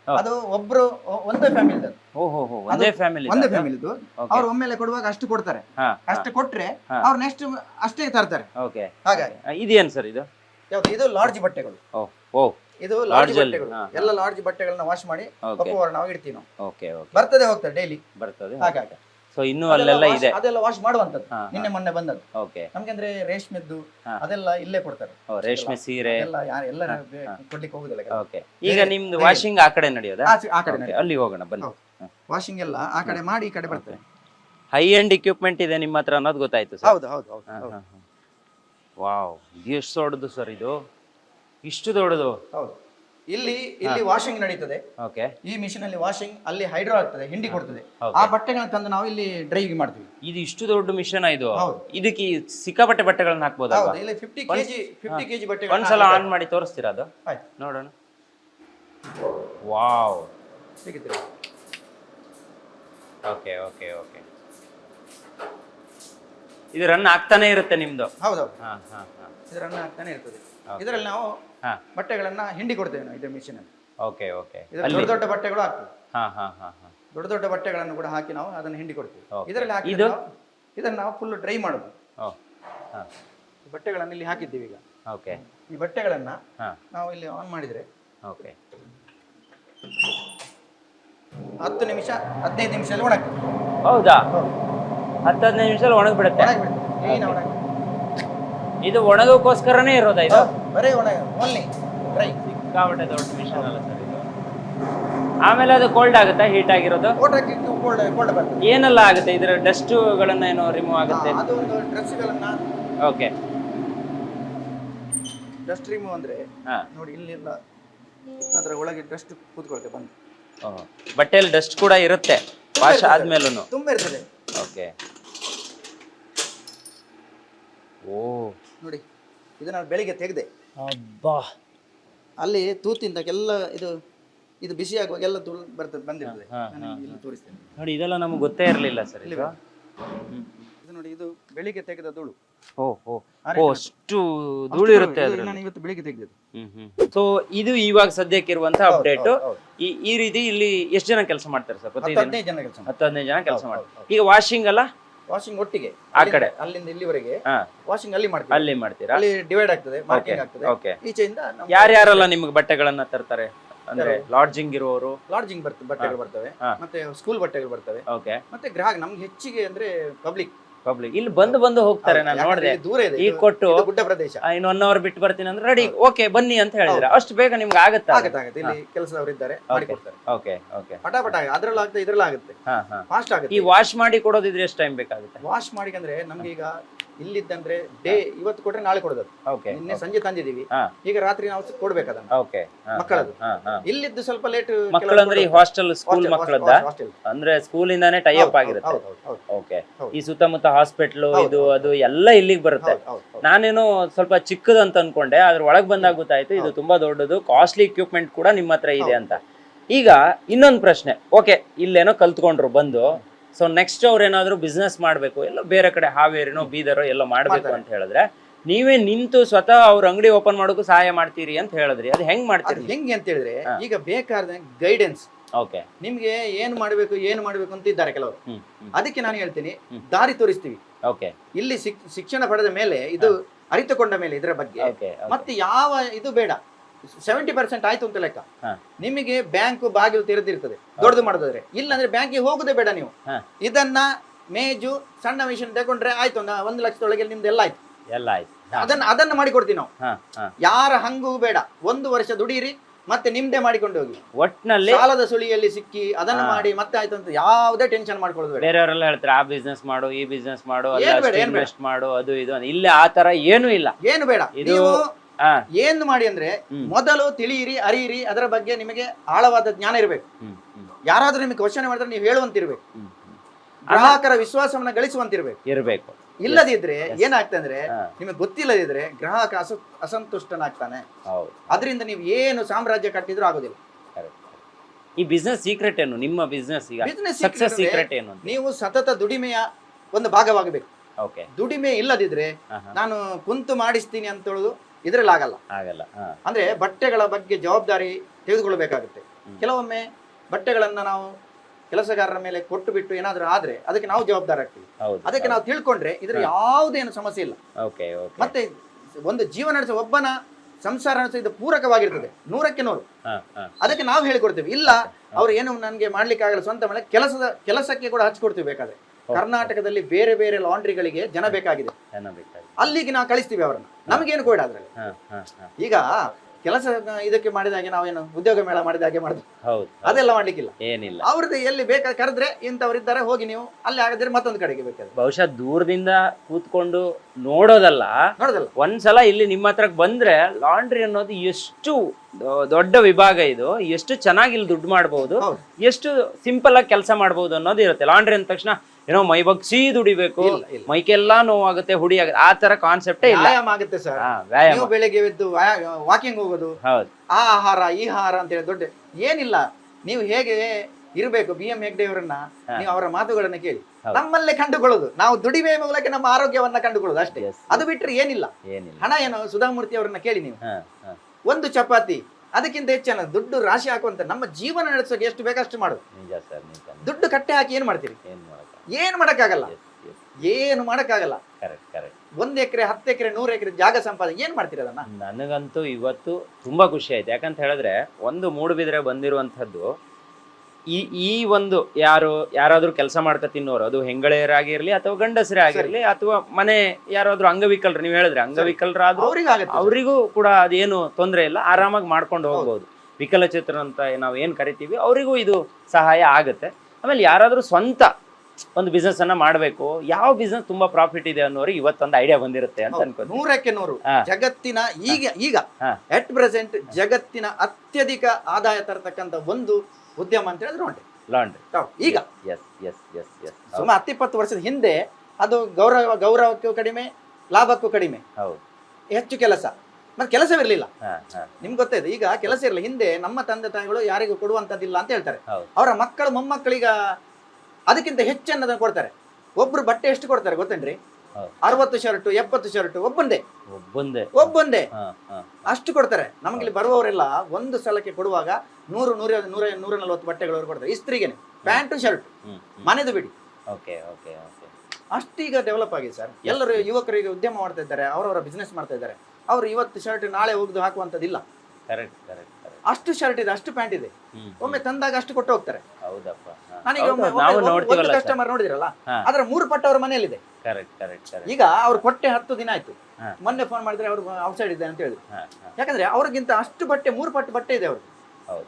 ಹೌದು. ಅದು ಒಬ್ರು ಒ- ಒಂದೇ ಫ್ಯಾಮಿಲಿ ಓ ಹೋ ಹೋ ಒಂದೇ ಫ್ಯಾಮಿಲಿ ಒಂದೇ ಫ್ಯಾಮಿಲಿದು ಅವ್ರು ಒಮ್ಮೆಲೆ ಕೊಡುವಾಗ ಅಷ್ಟು ಕೊಡ್ತಾರೆ. ಅಷ್ಟು ಕೊಟ್ರೆ ಹಾ. ಅವ್ರು ನೆಕ್ಸ್ಟ್ ಅಷ್ಟೇ ತರ್ತಾರೆ. ಓಕೆ ಹಾಗಾಗಿ. ಇದೇನ್ ಸರ್ ಇದು? ಯಾವ್ದು ಇದು ಲಾಡ್ಜ್ ಬಟ್ಟೆಗಳು. ಓ ಓ ಇದು ಲಾಡ್ಜ್ ಅಲ್ಲಿ, ಬಟ್ಟೆಗಳು. ಎಲ್ಲ ಲಾಡ್ಜ್ ಬಟ್ಟೆಗಳನ್ನ ವಾಶ್ ಮಾಡಿ ಓಕೆ ನಾವು ಇಡ್ತೀವಿ ನಾವು. ಓಕೆ ಓಕೆ ಬರ್ತದೆ ಹೋಗ್ತದೆ ಡೈಲಿ ಬರ್ತದೆ ಹಾಗಾಗಿ ಸೊ ಇನ್ನು ಅಲ್ಲೆಲ್ಲ ಇದೆ? ಅದೆಲ್ಲ ವಾಶ್ ಮಾಡುವಂತದ್ದು ನಿನ್ನೆ ಮೊನ್ನೆ ಬಂದದ್ದು. ಓಕೆ ನಮ್ಗೆ ರೇಷ್ಮೆದ್ದು. ಅದೆಲ್ಲ ಇಲ್ಲೇ ಕೊಡ್ತಾರೆ. ಓ ರೇಷ್ಮೆ ಸೀರೆ. ಎಲ್ಲ ಎಲ್ಲ ಕೊಡ್ಲಿಕ್ಕೆ ಹೋಗುದಿಲ್ಲ ಓಕೆ ಈಗ ನಿಮ್ದು ವಾಷಿಂಗ್ ಆ ಕಡೆ ನಡೆಯೋದಾ? ಆ ಕಡೆ ಅಲ್ಲಿ ಹೋಗೋಣ ಬನ್ನಿ. ವಾಷಿಂಗ್ ಎಲ್ಲ ಆ ಕಡೆ ಮಾಡಿ ಈ ಕಡೆ ಬರ್ತಾರೆ ಹೈ ಎಂಡ್ ಇಕ್ವಿಪ್ಮೆಂಟ್ ಇದೆ ನಿಮ್ಮ ಹತ್ರ ಅನ್ನೋದು ಗೊತ್ತಾಯ್ತು ಸರ್? ಹೌದು ಹೌದು ಹೌದು. ವಾವ್ ಎಷ್ಟು ದೊಡ್ಡದು ಸರ್ ಇದು. ಇಷ್ಟು ದೊಡ್ಡದು? ಹೌದು. ಇಲ್ಲಿ ಇಲ್ಲಿ ವಾಷಿಂಗ್ ನಡೀತದೆ. ಓಕೆ. ಈ ಮಿಷಿನ್ ಅಲ್ಲಿ ವಾಷಿಂಗ್ ಅಲ್ಲಿ ಹೈಡ್ರೋ ಆಗ್ತದೆ ಹಿಂಡಿ ಕೊಡ್ತದೆ. ಆ ಬಟ್ಟೆಗಳನ್ನ ತಂದು ನಾವು ಇಲ್ಲಿ ಡ್ರೈವಿಂಗ್ ಮಾಡ್ತೀವಿ. ಇದು ಇಷ್ಟು ದೊಡ್ಡ ಮಿಷನ್ ಇದು? ಇದಕ್ಕೆ ಸಿಕ್ಕಾಪಟ್ಟೆ ಬಟ್ಟೆಗಳನ್ನ ಹಾಕ್ಬೋದು ಇಲ್ಲಿ ಫಿಫ್ಟಿ ಕೆಜಿ ಫಿಫ್ಟಿ ಕೆಜಿ ಬಟ್ಟೆ ಒಂದ್ಸಲ ಆನ್ ಮಾಡಿ ತೋರಿಸ್ತೀರ ಅದು? ನೋಡೋಣ. ವಾವ್. ಸಿಗುತ್ತೆ? Okay okay okay. ಇದು ರನ್ ಆಗ್ತಾನೆ ಇರುತ್ತೆ ನಿಮ್ದು? ಹೌದು ಹಾ ಹಾ ಹಾ. ಇದು ರನ್ ಆಗ್ತಾನೆ ಇರ್ತದೆ. ಇದರಲ್ಲಿ ನಾವು ಹಾ. ಬಟ್ಟೆಗಳನ್ನ ಹಿಂಡಿ ಕೊಡ್ತೇವೆ ನಾವು ಇದ್ರ ಮಿಷಿನ್ ಅಲ್ಲಿ ಓಕೆ ಓಕೆ ಇದರಲ್ಲಿ ದೊಡ್ಡ ದೊಡ್ಡ ಬಟ್ಟೆಗಳು ಹಾಕ್ತೇವೆ. ಹಾ ಹಾ ಹಾ ಹಾ. ದೊಡ್ಡ ದೊಡ್ಡ ಬಟ್ಟೆಗಳನ್ನು ಕೂಡ ಹಾಕಿ ನಾವು ಅದನ್ನು ಹಿಂಡಿ ಕೊಡ್ತೇವೆ. Okay. ಇದರಲ್ಲಿ ಹಾಕಿ ಇದು? ಇದನ್ನು ನಾವು ಫುಲ್ ಡ್ರೈ ಮಾಡೋದು. ಓ ಹಾ. ಈ ಬಟ್ಟೆಗಳನ್ನು ಇಲ್ಲಿ ಹಾಕಿದ್ದೀವಿ ಈಗ. ಓಕೆ ಈ ಬಟ್ಟೆಗಳನ್ನ ಹಾ. ನಾವು ಇಲ್ಲಿ ಆನ್ ಮಾಡಿದ್ರೆ ಓಕೆ ಹತ್ತು ನಿಮಿಷ ಹದಿನೈದು ನಿಮಿಷದಲ್ಲಿ ಒಣಗ್ತದೆ. ಹೌದಾ? ಹತ್ತು ಹದಿನೈದು ನಿಮಿಷದಲ್ಲಿ ಒಣಗಿ ಬಿಡುತ್ತೆ. ಕ್ಲೀನ್. ಇದು ಒಣಗೋಕ್ಕೋಸ್ಕರನೇ ಇರೋದಾ ಇದು? ಬರೀ ಒಣಗ ಓನ್ಲಿ ಡ್ರೈ ಸಿಕ್ಕಾಪಟ್ಟೆ ದೊಡ್ಡ ಮಿಷನ್ ಅಲ್ಲ ಸರ್ ಇದು. ಆಮೇಲೆ ಅದು ಕೋಲ್ಡ್ ಆಗುತ್ತಾ? ಹೀಟ್ ಆಗಿರೋದು? ಕೋಲ್ಡ್ ಕೋಲ್ಡ್ ಬರ್ತದೆ. ಏನೆಲ್ಲ ಆಗುತ್ತೆ? ಇದರ ಡಸ್ಟ್ಗಳನ್ನ ಏನೋ ರಿಮೂವ್ ಆಗುತ್ತೆ? ಅದು ಒಂದು ಡ್ರೆಸ್ಗಳನ್ನ ಓಕೆ ಡಸ್ಟ್ ರಿಮೂವ್ ಅಂದ್ರೆ ಹಾ. ನೋಡಿ ಇಲ್ಲಿಲ್ಲ. ಅದರ ಒಳಗೆ ಡಸ್ಟ್ ಕೂತ್ಕೊಳ್ತೆ ಬಂದು. ಬಟ್ಟೆಯಲ್ಲಿ ಡಸ್ಟ್ ಕೂಡ ಇರುತ್ತೆ. ವಾಶ್ ಆದ್ಮೇಲೂ ತುಂಬ ಇರ್ತದೆ. ಓಕೆ ಓ ನೋಡಿ ಇದು ನಾನು ಬೆಳಿಗ್ಗೆ ತೆಗೆದೆ. ಅಬ್ಬಾ. ಅಲ್ಲಿ ತೂತಿಂದಕ್ಕೆಲ್ಲ ಇದು ಇದು ಬಿಸಿ ಆಗುವಾಗ ಎಲ್ಲ ತುಳು ಬರ್ತದೆ ಬಂದಿರ್ತದೆ. ಹಾ, ನಾನು ನಿಮ್ಗೆ ಇಲ್ಲಿ ತೋರಿಸ್ತೇನೆ. ನೋಡಿ ಇದೆಲ್ಲ ನಮ್ಗೆ ಗೊತ್ತೇ ಇರಲಿಲ್ಲ ಸರ್ ಇದು. ಇದು ನೋಡಿ ಇದು ಬೆಳಿಗ್ಗೆ ತೆಗೆದ ಧೂಳು. ಓ ಓ ಅಷ್ಟು ಧೂಳು ಇರುತ್ತೆ ಇದು ಅದ್ರಲ್ಲಿ. ನಾನು ಇವತ್ತು ಬೆಳಿಗ್ಗೆ ತೆಗೆದದ್ದು. ಸೊ ಇದು ಇವಾಗ ಸದ್ಯಕ್ಕೆ ಇರುವಂತ ಅಪ್ಡೇಟ್. ಈ ರೀತಿ ಇಲ್ಲಿ ಎಷ್ಟು ಜನ ಕೆಲಸ ಮಾಡ್ತಾರೆ ಸರ್? ಹತ್ತು ಪ್ರತಿದಿನ ಹದಿನೈದು ಜನ ಕೆಲಸ ಹತ್ತು ಹದಿನೈದು ಜನ ಕೆಲಸ ಮಾಡ್ತಾರೆ. ಈಗ ವಾಷಿಂಗ್ ಅಲ್ಲ? ವಾಷಿಂಗ್ ಒಟ್ಟಿಗೆ. ಆ ಕಡೆ. ಅಲ್ಲಿಂದ- ಇಲ್ಲಿವರೆಗೆ ವಾಷಿಂಗ್ ಅಲ್ಲಿ ಮಾಡ್ತೀವಿ. ಅಲ್ಲಿ ಮಾಡ್ತೀರಾ? ಅಲ್ಲಿ ಡಿವೈಡ್ ಆಗ್ತದೆ ಮಾರ್ಕಿಂಗ್ ಆಗ್ತದೆ. ಓಕೆ ಈಚೆಯಿಂದ ಯಾರ್ಯಾರೆಲ್ಲ ನಿಮ್ಗೆ ಬಟ್ಟೆಗಳನ್ನ ತರ್ತಾರೆ? ಅಂದ್ರೆ ಲಾಡ್ಜಿಂಗ್ ಇರುವವರು ಲಾಡ್ಜಿಂಗ್ ಬರ್ತದೆ ಬಟ್ಟೆಗಳು ಬರ್ತವೆ. ಮತ್ತೆ ಸ್ಕೂಲ್ ಬಟ್ಟೆಗಳು ಬರ್ತವೆ. ಓಕೆ ಮತ್ತೆ ಗ್ರಾಹಕ ನಮ್ಗೆ ಹೆಚ್ಚಿಗೆ ಅಂದ್ರೆ ಪಬ್ಲಿಕ್ ಪಬ್ಲಿಕ್ ಇಲ್ಲಿ ಬಂದು ಬಂದು ಹೋಗ್ತಾರೆ ನಾನು ನೋಡಿದೆ. ದೂರ ಇದೆ ಈಗ ಕೊಟ್ಟು ಗುಡ್ಡ ಪ್ರದೇಶ. ಇನ್ನು ಒನ್ ಅವರ್ ಬಿಟ್ಟು ಬರ್ತೀನಿ ಅಂದ್ರೆ ರೆಡಿ ಓಕೆ ಬನ್ನಿ ಅಂತ ಹೇಳಿದ್ರೆ. ಅಷ್ಟು ಬೇಗ ನಿಮ್ಗೆ ಆಗುತ್ತಾ ಆಗತ್ತೆ ಆಗತ್ತೆ. ಇಲ್ಲಿ ಕೆಲಸದವರು ಇದ್ದಾರೆ ಮಾಡಿಕೊಡ್ತಾರೆ ಓಕೆ ಓಕೆ ಪಟಾಪಟ ಅದ್ರಲ್ಲಿ ಆಗುತ್ತೆ ಇದ್ರಲ್ಲಿ ಆಗುತ್ತೆ. ಫಾಸ್ಟ್ ಈ ವಾಶ್ ಮಾಡಿ ಕೊಡೋದಿದ್ರೆ ಎಷ್ಟು ಟೈಮ್ ಬೇಕಾಗುತ್ತೆ? ವಾಶ್ ಮಾಡಿಕಂದ್ರೆ ನಮ್ಗೆ ಈಗ ಇಲ್ಲಿದ್ದಂದ್ರೆ ಡೇ ಇವತ್ತು ಕೊಟ್ರೆ ನಾಳೆ ಕೊಡೋದು ಓಕೆ ನಿನ್ನೆ ಸಂಜೆ ತಂದಿದೀವಿ. ಈಗ ರಾತ್ರಿ ನಾವು ಕೊಡ್ಬೇಕು ಅದನ್ನ ಓಕೆ ಮಕ್ಕಳದು. ಹಾ ಹಾ. ಇಲ್ಲಿದ್ದು ಸ್ವಲ್ಪ ಲೇಟ್ ಮಕ್ಕಳು ಅಂದ್ರೆ ಈ ಹಾಸ್ಟೆಲ್ ಸ್ಕೂಲ್ ಮಕ್ಕಳದ್ದ? ಅಂದ್ರೆ ಸ್ಕೂಲಿಂದಾನೇ ಟೈ ಅಪ್ ಆಗಿರುತ್ತೆ. ಓಕೆ ಈ ಸುತ್ತಮುತ್ತ ಹಾಸ್ಪಿಟ್ಲು ಇದು ಅದು ಎಲ್ಲ ಇಲ್ಲಿಗೆ ಬರುತ್ತೆ. ನಾನೇನು ಸ್ವಲ್ಪ ಚಿಕ್ಕದು ಅಂತ ಅನ್ಕೊಂಡೆ ಅದ್ರ ಒಳಗ್ ಬಂದಾಗ ಗೊತ್ತಾಯ್ತು ಇದು ತುಂಬಾ ದೊಡ್ಡದು. ಕಾಸ್ಟ್ಲಿ ಇಕ್ವಿಪ್ಮೆಂಟ್ ಕೂಡ ನಿಮ್ಮ ಹತ್ರ ಇದೆ ಅಂತ. ಈಗ ಇನ್ನೊಂದು ಪ್ರಶ್ನೆ. ಓಕೆ ಇಲ್ಲೇನೋ ಕಲ್ತ್ಕೊಂಡ್ರು ಬಂದು. ಸೊ ನೆಕ್ಸ್ಟ್ ಅವ್ರು ಏನಾದರೂ ಬಿಸ್ನೆಸ್ ಮಾಡಬೇಕು ಎಲ್ಲ ಬೇರೆ ಕಡೆ ಹಾವೇರಿನೋ ಬೀದರೋ ಎಲ್ಲ ಮಾಡಬೇಕು. ಅಂತ ಹೇಳಿದ್ರೆ ನೀವೇ ನಿಂತು ಸ್ವತಃ ಅವ್ರ ಅಂಗಡಿ ಓಪನ್ ಮಾಡೋಕ್ಕೂ ಸಹಾಯ ಮಾಡ್ತೀರಿ ಅಂತ ಹೇಳಿದ್ರಿ. ಅದು ಹೆಂಗ್ ಮಾಡ್ತೀರಿ? ಹೆಂಗೆ ಅಂತ ಹೇಳಿದ್ರೆ ಈಗ ಬೇಕಾದ ಗೈಡೆನ್ಸ್ ಓಕೆ. ನಿಮ್ಗೆ ಏನ್ ಮಾಡ್ಬೇಕು ಏನ್ ಮಾಡ್ಬೇಕು ಅಂತ ಇದ್ದಾರೆ ಕೆಲವರು. ಅದಕ್ಕೆ ನಾನು ಹೇಳ್ತೀನಿ ದಾರಿ ತೋರಿಸ್ತೀವಿ. ಓಕೆ. ಇಲ್ಲಿ ಶಿಕ್- ಶಿಕ್ಷಣ ಪಡೆದ ಮೇಲೆ ಇದು ಅರಿತುಕೊಂಡ ಮೇಲೆ ಇದರ ಬಗ್ಗೆ ಮತ್ತೆ ಯಾವ ಇದು ಬೇಡ. ಸೆವೆಂಟಿ ಪರ್ಸೆಂಟ್ ಆಯ್ತು ಅಂತ ಲೆಕ್ಕ. ನಿಮಗೆ ಬ್ಯಾಂಕ್ ಬಾಗಿಲು ತೆರೆದಿರ್ತದೆ. ದೊಡ್ಡದು ಮಾಡೋದಾದ್ರೆ. ಇಲ್ಲಾಂದ್ರೆ ಬ್ಯಾಂಕಿಗೆ ಹೋಗುದೇ ಬೇಡ ನೀವು. ಇದನ್ನ ಮೇಜು ಸಣ್ಣ ಮಿಷನ್ ತಗೊಂಡ್ರೆ ಆಯ್ತು ಒಂದು ಒಂದು ಲಕ್ಷದೊಳಗೆ ನಿಮ್ದು ಎಲ್ಲ ಆಯ್ತು. ಎಲ್ಲ ಆಯ್ತು. ಅದನ್ನ ಅದನ್ನ ಮಾಡಿಕೊಡ್ತೀವಿ ನಾವು. ಯಾರ ಹಂಗೂ ಬೇಡ. ಒಂದು ವರ್ಷ ದುಡೀರಿ ಮತ್ತೆ ನಿಮ್ದೆ ಮಾಡಿಕೊಂಡು ಹೋಗಿ. ಒಟ್ನಲ್ಲಿ ಸಾಲದ ಸುಳಿಯಲ್ಲಿ ಸಿಕ್ಕಿ ಅದನ್ನ ಮಾಡಿ ಮತ್ತೆ ಆಯ್ತು ಅಂತ ಯಾವುದೇ ಟೆನ್ಷನ್ ಮಾಡ್ಕೊಳ್ಳೋದು ಬೇಡ. ಬೇರೆಯವರೆಲ್ಲ ಹೇಳ್ತಾರೆ ಆ ಬಿಸ್ನೆಸ್ ಮಾಡು ಈ ಬಿಸ್ನೆಸ್ ಮಾಡು. ಇನ್ವೆಸ್ಟ್ ಮಾಡು ಅದು ಇದು ಇಲ್ಲ ಆ ತರ ಏನು ಇಲ್ಲ. ಏನು ಬೇಡ. ಇದು- ಏನು ಮಾಡಿ ಅಂದ್ರೆ ಮೊದಲು ತಿಳಿಯಿರಿ ಅರಿಯಿರಿ ಅದರ ಬಗ್ಗೆ ನಿಮಗೆ ಆಳವಾದ ಜ್ಞಾನ ಇರಬೇಕು. ಯಾರಾದ್ರೂ ನಿಮಗೆ ಕ್ವಶನ್ ಮಾಡಿದ್ರೆ ನೀವು ಹೇಳುವಂತಿರ್ಬೇಕು. ಗ್ರಾಹಕರ ವಿಶ್ವಾಸವನ್ನ ಗಳಿಸುವಂತಿರ್ಬೇಕು. ಇರಬೇಕು. ಇಲ್ಲದಿದ್ರೆ ಏನಾಗ್ತದೆ ಅಂದ್ರೆ ನಿಮಗೆ ಗೊತ್ತಿಲ್ಲದಿದ್ರೆ ಗ್ರಾಹಕ ಅಸ ಅಸಂತುಷ್ಟನಾಗ್ತಾನೆ. ಹೌದು. ಅದರಿಂದ ನೀವು ಏನು ಸಾಮ್ರಾಜ್ಯ ಕಟ್ಟಿದ್ರು ಆಗೋದಿಲ್ಲ. ಈ ಬಿಸ್ನೆಸ್ ಸೀಕ್ರೆಟ್ ಏನು? ನಿಮ್ಮ ಬಿಸ್ನೆಸ್ ಈಗ ಸಕ್ಸಸ್ ಸೀಕ್ರೆಟ್ ಏನು ನೀವು ಸತತ ದುಡಿಮೆಯ ಒಂದು ಭಾಗವಾಗಬೇಕು. ದುಡಿಮೆ ಇಲ್ಲದಿದ್ರೆ ನಾನು ಕುಂತು ಮಾಡಿಸ್ತೀನಿ ಅಂತ ಹೇಳುದು ಇದ್ರಲ್ಲಿ ಆಗಲ್ಲ. ಆಗಲ್ಲ ಅಂದ್ರೆ ಬಟ್ಟೆಗಳ ಬಗ್ಗೆ ಜವಾಬ್ದಾರಿ ತೆಗೆದುಕೊಳ್ಬೇಕಾಗುತ್ತೆ ಕೆಲವೊಮ್ಮೆ ಬಟ್ಟೆಗಳನ್ನ ನಾವು ಕೆಲಸಗಾರರ ಮೇಲೆ ಕೊಟ್ಟು ಬಿಟ್ಟು ಏನಾದ್ರೂ ಆದ್ರೆ ಅದಕ್ಕೆ ನಾವು ಜವಾಬ್ದಾರಿ ಆಗ್ತೀವಿ. ಅದಕ್ಕೆ ನಾವು ತಿಳ್ಕೊಂಡ್ರೆ ಇದ್ರ. ಯಾವುದೇನು ಸಮಸ್ಯೆ ಇಲ್ಲ. ಮತ್ತೆ ಒಂದು ಜೀವನ ನಡೆಸುವ ಒಬ್ಬನ ಸಂಸಾರ ನಡೆಸ ಇದು ಪೂರಕವಾಗಿರ್ತದೆ. ನೂರಕ್ಕೆ ನೂರು. ಅದಕ್ಕೆ ನಾವು ಹೇಳಿಕೊಡ್ತೀವಿ. ಇಲ್ಲ ಅವ್ರು ಏನು ನನಗೆ ಮಾಡ್ಲಿಕ್ಕೆ ಆಗಲ್ಲ ಸ್ವಂತ ಮೇಲೆ ಕೆಲಸದ ಕೆಲಸಕ್ಕೆ ಕೂಡ ಹಚ್ಕೊಡ್ತೀವಿ ಬೇಕಾದ್ರೆ. ಕರ್ನಾಟಕದಲ್ಲಿ ಬೇರೆ ಬೇರೆ ಲಾಂಡ್ರಿಗಳಿಗೆ ಜನ ಬೇಕಾಗಿದೆ. ಅಲ್ಲಿಗೆ ನಾವು ಕಳಿಸ್ತೀವಿ ಅವರನ್ನ. ನಮಗೇನು ಕೊಡ ಅದ್ರಲ್ಲಿ. ಈಗ ಕೆಲಸ ಇದಕ್ಕೆ ಮಾಡಿದಾಗೆ ನಾವೇನು ಉದ್ಯೋಗ ಮೇಳ ಮಾಡಿದ ಹಾಗೆ ಮಾಡುದು. ಅದೆಲ್ಲ ಮಾಡ್ಲಿಕ್ಕಿಲ್ಲ. ಏನಿಲ್ಲ. ಅವ್ರದ್ದು ಎಲ್ಲಿ ಬೇಕಾ ಕರೆದ್ರೆ ಇಂಥವ್ರಿದ್ದಾರೆ ಹೋಗಿ ನೀವು ಅಲ್ಲಿ ಆಗದ್ರೆ ಮತ್ತೊಂದು ಕಡೆಗೆ ಬೇಕಾದ್ರೆ. ಬಹುಶಃ ದೂರದಿಂದ ಕೂತ್ಕೊಂಡು ನೋಡೋದಲ್ಲ ನೋಡೋದಲ್ಲ. ಒಂದ್ಸಲ ಇಲ್ಲಿ ನಿಮ್ಮ ಹತ್ರ ಬಂದ್ರೆ ಲಾಂಡ್ರಿ ಅನ್ನೋದು ಎಷ್ಟು ದೊಡ್ಡ ವಿಭಾಗ ಇದು. ಎಷ್ಟು ಚೆನ್ನಾಗಿ ಇಲ್ಲಿ ದುಡ್ಡು ಮಾಡಬಹುದು ಎಷ್ಟು ಸಿಂಪಲ್ ಆಗಿ ಕೆಲಸ ಮಾಡಬಹುದು ಅನ್ನೋದು ಇರುತ್ತೆ. ಲಾಂಡ್ರಿ ಅಂದ ತಕ್ಷಣ ಏನೋ ಮೈ ಬಗ್ಸಿ ದುಡಿಬೇಕು. ಮೈಕೆಲ್ಲಾ ನೋವಾಗುತ್ತೆ ಹುಡಿ ಆಗುತ್ತೆ. ಆ ತರ ಕಾನ್ಸೆಪ್ಟೇ ಇಲ್ಲ. ವ್ಯಾಯಾಮ ಆಗುತ್ತೆ ಸರ್. ಹಾ, ವ್ಯಾಯಾಮ. ನೀವು ಬೆಳಿಗ್ಗೆ ಎದ್ದು ವಾಕಿಂಗ್ ಹೋಗೋದು ಹೌದು. ಆ ಆಹಾರ ಈ ಆಹಾರ ಅಂತ ಹೇಳಿ ದೊಡ್ಡ ಏನಿಲ್ಲ. ನೀವು ಹೇಗೆ ಇರಬೇಕು ಬಿ ಎಂ ಹೆಗ್ಡೆ ಅವರನ್ನ ನೀವು ಅವರ ಮಾತುಗಳನ್ನ ಕೇಳಿ. ನಮ್ಮಲ್ಲೇ ಕಂಡುಕೊಳ್ಳೋದು. ನಾವು ದುಡಿಮೆ ಮೂಲಕ ನಮ್ಮ ಆರೋಗ್ಯವನ್ನ ಕಂಡುಕೊಳ್ಳೋದು ಅಷ್ಟೇ. Yes. ಅದು ಬಿಟ್ಟರೆ ಏನಿಲ್ಲ. ಏನಿಲ್ಲ. ಹಣ ಏನು? ಸುಧಾಮೂರ್ತಿ ಅವರನ್ನ ಕೇಳಿ ನೀವು. ಹಾ, ಹಾ. ಒಂದು ಚಪಾತಿ ಅದಕ್ಕಿಂತ ಹೆಚ್ಚನ ದುಡ್ಡು ರಾಶಿ ಹಾಕುವಂತ ನಮ್ಮ ಜೀವನ ನಡೆಸೋಕೆ ಎಷ್ಟು ಬೇಕಷ್ಟು ಮಾಡು. ನಿಜ ಸರ್ ನಿಜ. ದುಡ್ಡು ಕಟ್ಟೆ ಹಾಕಿ ಏನ್ ಮಾಡ್ತೀರಿ? ಏನ್ ಏನು ಮಾಡೋಕ್ಕಾಗಲ್ಲ. ಏನು ಮಾಡೋಕ್ಕಾಗಲ್ಲ. ಕರೆಕ್ಟ್ ಕರೆಕ್ಟ್ ಒಂದ್ ಎಕರೆ ಹತ್ತು ಎಕರೆ ನೂರು ಎಕರೆ ಜಾಗ ಸಂಪಾದನೆ ಏನು ಮಾಡ್ತೀರ ಅದನ್ನ ನನಗಂತೂ ಇವತ್ತು ತುಂಬಾ ಖುಷಿ ಆಯ್ತು. ಯಾಕಂತ ಹೇಳಿದ್ರೆ ಒಂದು ಮೂಡುಬಿದ್ರೆ ಬಂದಿರುವಂಥದ್ದು ಈ ಈ ಒಂದು ಯಾರು ಯಾರಾದರೂ ಕೆಲಸ ಮಾಡ್ತಾ ತಿನ್ನೋರು ಅದು ಹೆಂಗಳೆಯರಾಗಿರ್ಲಿ ಅಥವಾ ಗಂಡಸರೇ ಆಗಿರ್ಲಿ ಅಥವಾ ಮನೆ ಯಾರಾದ್ರೂ ಅಂಗವಿಕಲರು ನೀವು ಹೇಳಿದ್ರೆ ಅಂಗವಿಕಲರಾದ್ರೂ. ಅವರಿಗೂ ಕೂಡ ಅದೇನು ತೊಂದರೆ ಇಲ್ಲ. ಆರಾಮಾಗಿ ಮಾಡ್ಕೊಂಡು ಹೋಗ್ಬೋದು. ವಿಕಲಚೇತನ ಅಂತ ನಾವು ಏನು ಕರಿತೀವಿ ಅವರಿಗೂ ಇದು ಸಹಾಯ ಆಗುತ್ತೆ. ಆಮೇಲೆ ಯಾರಾದ್ರೂ ಸ್ವಂತ ಒಂದು ಬಿಸ್ನೆಸ್ ಅನ್ನ ಮಾಡಬೇಕು. ಯಾವ ಬಿಸ್ನೆಸ್ ತುಂಬಾ ಪ್ರಾಫಿಟ್ ಇದೆ ಅನ್ನೋರು ಇವತ್ತೊಂದು ಐಡಿಯಾ ಬಂದಿರುತ್ತೆ ಅಂತ ಅನ್ಕೋ ನೂರಕ್ಕೆ ನೂರು. ಜಗತ್ತಿನ ಈಗ ಈಗ. ಅಟ್ ಪ್ರೆಸೆಂಟ್ ಜಗತ್ತಿನ ಅತ್ಯಧಿಕ ಆದಾಯ ತರತಕ್ಕಂತ ಒಂದು ಉದ್ಯಮ ಅಂತ ಹೇಳಿದ್ರೆ ಲಾಂಡ್ರಿ ಲಾಂಡ್ರಿ ಈಗ. ಎಸ್ ಎಸ್ ಎಸ್ ಎಸ್ ಸುಮಾರು ಹತ್ತಿಪ್ಪತ್ತು ವರ್ಷದ ಹಿಂದೆ ಅದು ಗೌರವ ಗೌರವಕ್ಕೂ ಕಡಿಮೆ ಲಾಭಕ್ಕೂ ಕಡಿಮೆ. ಹೌದು. ಹೆಚ್ಚು ಕೆಲಸ. ಮತ್ತೆ ಕೆಲಸವಿರಲಿಲ್ಲ. ನಿಮ್ಗೆ ಗೊತ್ತಾಯ್ತು ಈಗ ಕೆಲಸ ಇರಲಿಲ್ಲ ಹಿಂದೆ ನಮ್ಮ ತಂದೆ ತಾಯಿಗಳು ಯಾರಿಗೂ ಕೊಡುವಂತದ್ದಿಲ್ಲ ಅಂತ ಹೇಳ್ತಾರೆ. ಅವರ ಮಕ್ಕಳು ಮೊಮ್ಮಕ್ಕಳಿಗ ಅದಕ್ಕಿಂತ ಹೆಚ್ಚನ್ನದನ್ನ ಕೊಡ್ತಾರೆ. ಒಬ್ರು ಬಟ್ಟೆ ಎಷ್ಟು ಕೊಡ್ತಾರೆ ಗೊತ್ತೇನ್ರಿ. ಅರವತ್ತು ಶರ್ಟ್ ಎಪ್ಪತ್ತು ಶರ್ಟ್ ಒಬ್ಬಂದೇ. ಒಬ್ಬಂದೇ. ಒಬ್ಬಂದೇ. ಅಷ್ಟು ಕೊಡ್ತಾರೆ. ನಮಗಿಲ್ಲಿ ಬರುವವರೆಲ್ಲ ಒಂದು ಸಲಕ್ಕೆ ಕೊಡುವಾಗ ನೂರು ನೂರ ನೂರ ನೂರ ನಲ್ವತ್ತು ಬಟ್ಟೆಗಳು ಕೊಡ್ತಾರೆ. ಇಸ್ತ್ರಿಗೆನೆ ಪ್ಯಾಂಟು ಶರ್ಟ್. ಮನೆದು ಬಿಡಿ. Okay okay okay. ಅಷ್ಟೀಗ ಡೆವಲಪ್ ಆಗಿದೆ ಸರ್. ಎಲ್ಲರೂ ಯುವಕರಿಗೆ ಉದ್ಯಮ ಮಾಡ್ತಾ ಇದ್ದಾರೆ ಅವರವರ ಬಿಸ್ನೆಸ್ ಮಾಡ್ತಾ ಇದ್ದಾರೆ. ಅವರು ಇವತ್ತು ಶರ್ಟ್ ನಾಳೆ ಒಗ್ದು ಹಾಕುವಂಥದ್ದಿಲ್ಲ. ಕರೆಕ್ಟ್ ಅಷ್ಟು ಶರ್ಟ್ ಇದೆ ಅಷ್ಟು ಪ್ಯಾಂಟ್ ಇದೆ. ಒಮ್ಮೆ ತಂದಾಗ ಅಷ್ಟು ಕೊಟ್ಟು ಹೋಗ್ತಾರೆ. ಹೌದಪ್ಪ. ನನಗೆ ನಾವು ನೋಡ್ತೀವಲ್ಲ ಕಸ್ಟಮರ್ ನೋಡಿದಿರಲ್ಲ ಆದ್ರೆ ಅದರ ಮೂರು ಪಟ್ಟ ಅವ್ರ ಮನೆಯಲ್ಲಿದೆ. ಕರೆಕ್ಟ್ ಕರೆಕ್ಟ್ ಈಗ ಅವ್ರು ಕೊಟ್ಟೆ ಹತ್ತು ದಿನ ಆಯ್ತು. ಮೊನ್ನೆ ಫೋನ್ ಮಾಡಿದ್ರೆ ಅವ್ರು ಔಟ್ಸೈಡ್ ಇದೆ ಅಂತ ಹೇಳಿದ್ರು. ಯಾಕಂದ್ರೆ ಅವ್ರಿಗಿಂತ ಅಷ್ಟು ಬಟ್ಟೆ ಮೂರು ಪಟ್ಟು ಬಟ್ಟೆ ಇದೆ ಅವ್ರು ಹೌದು.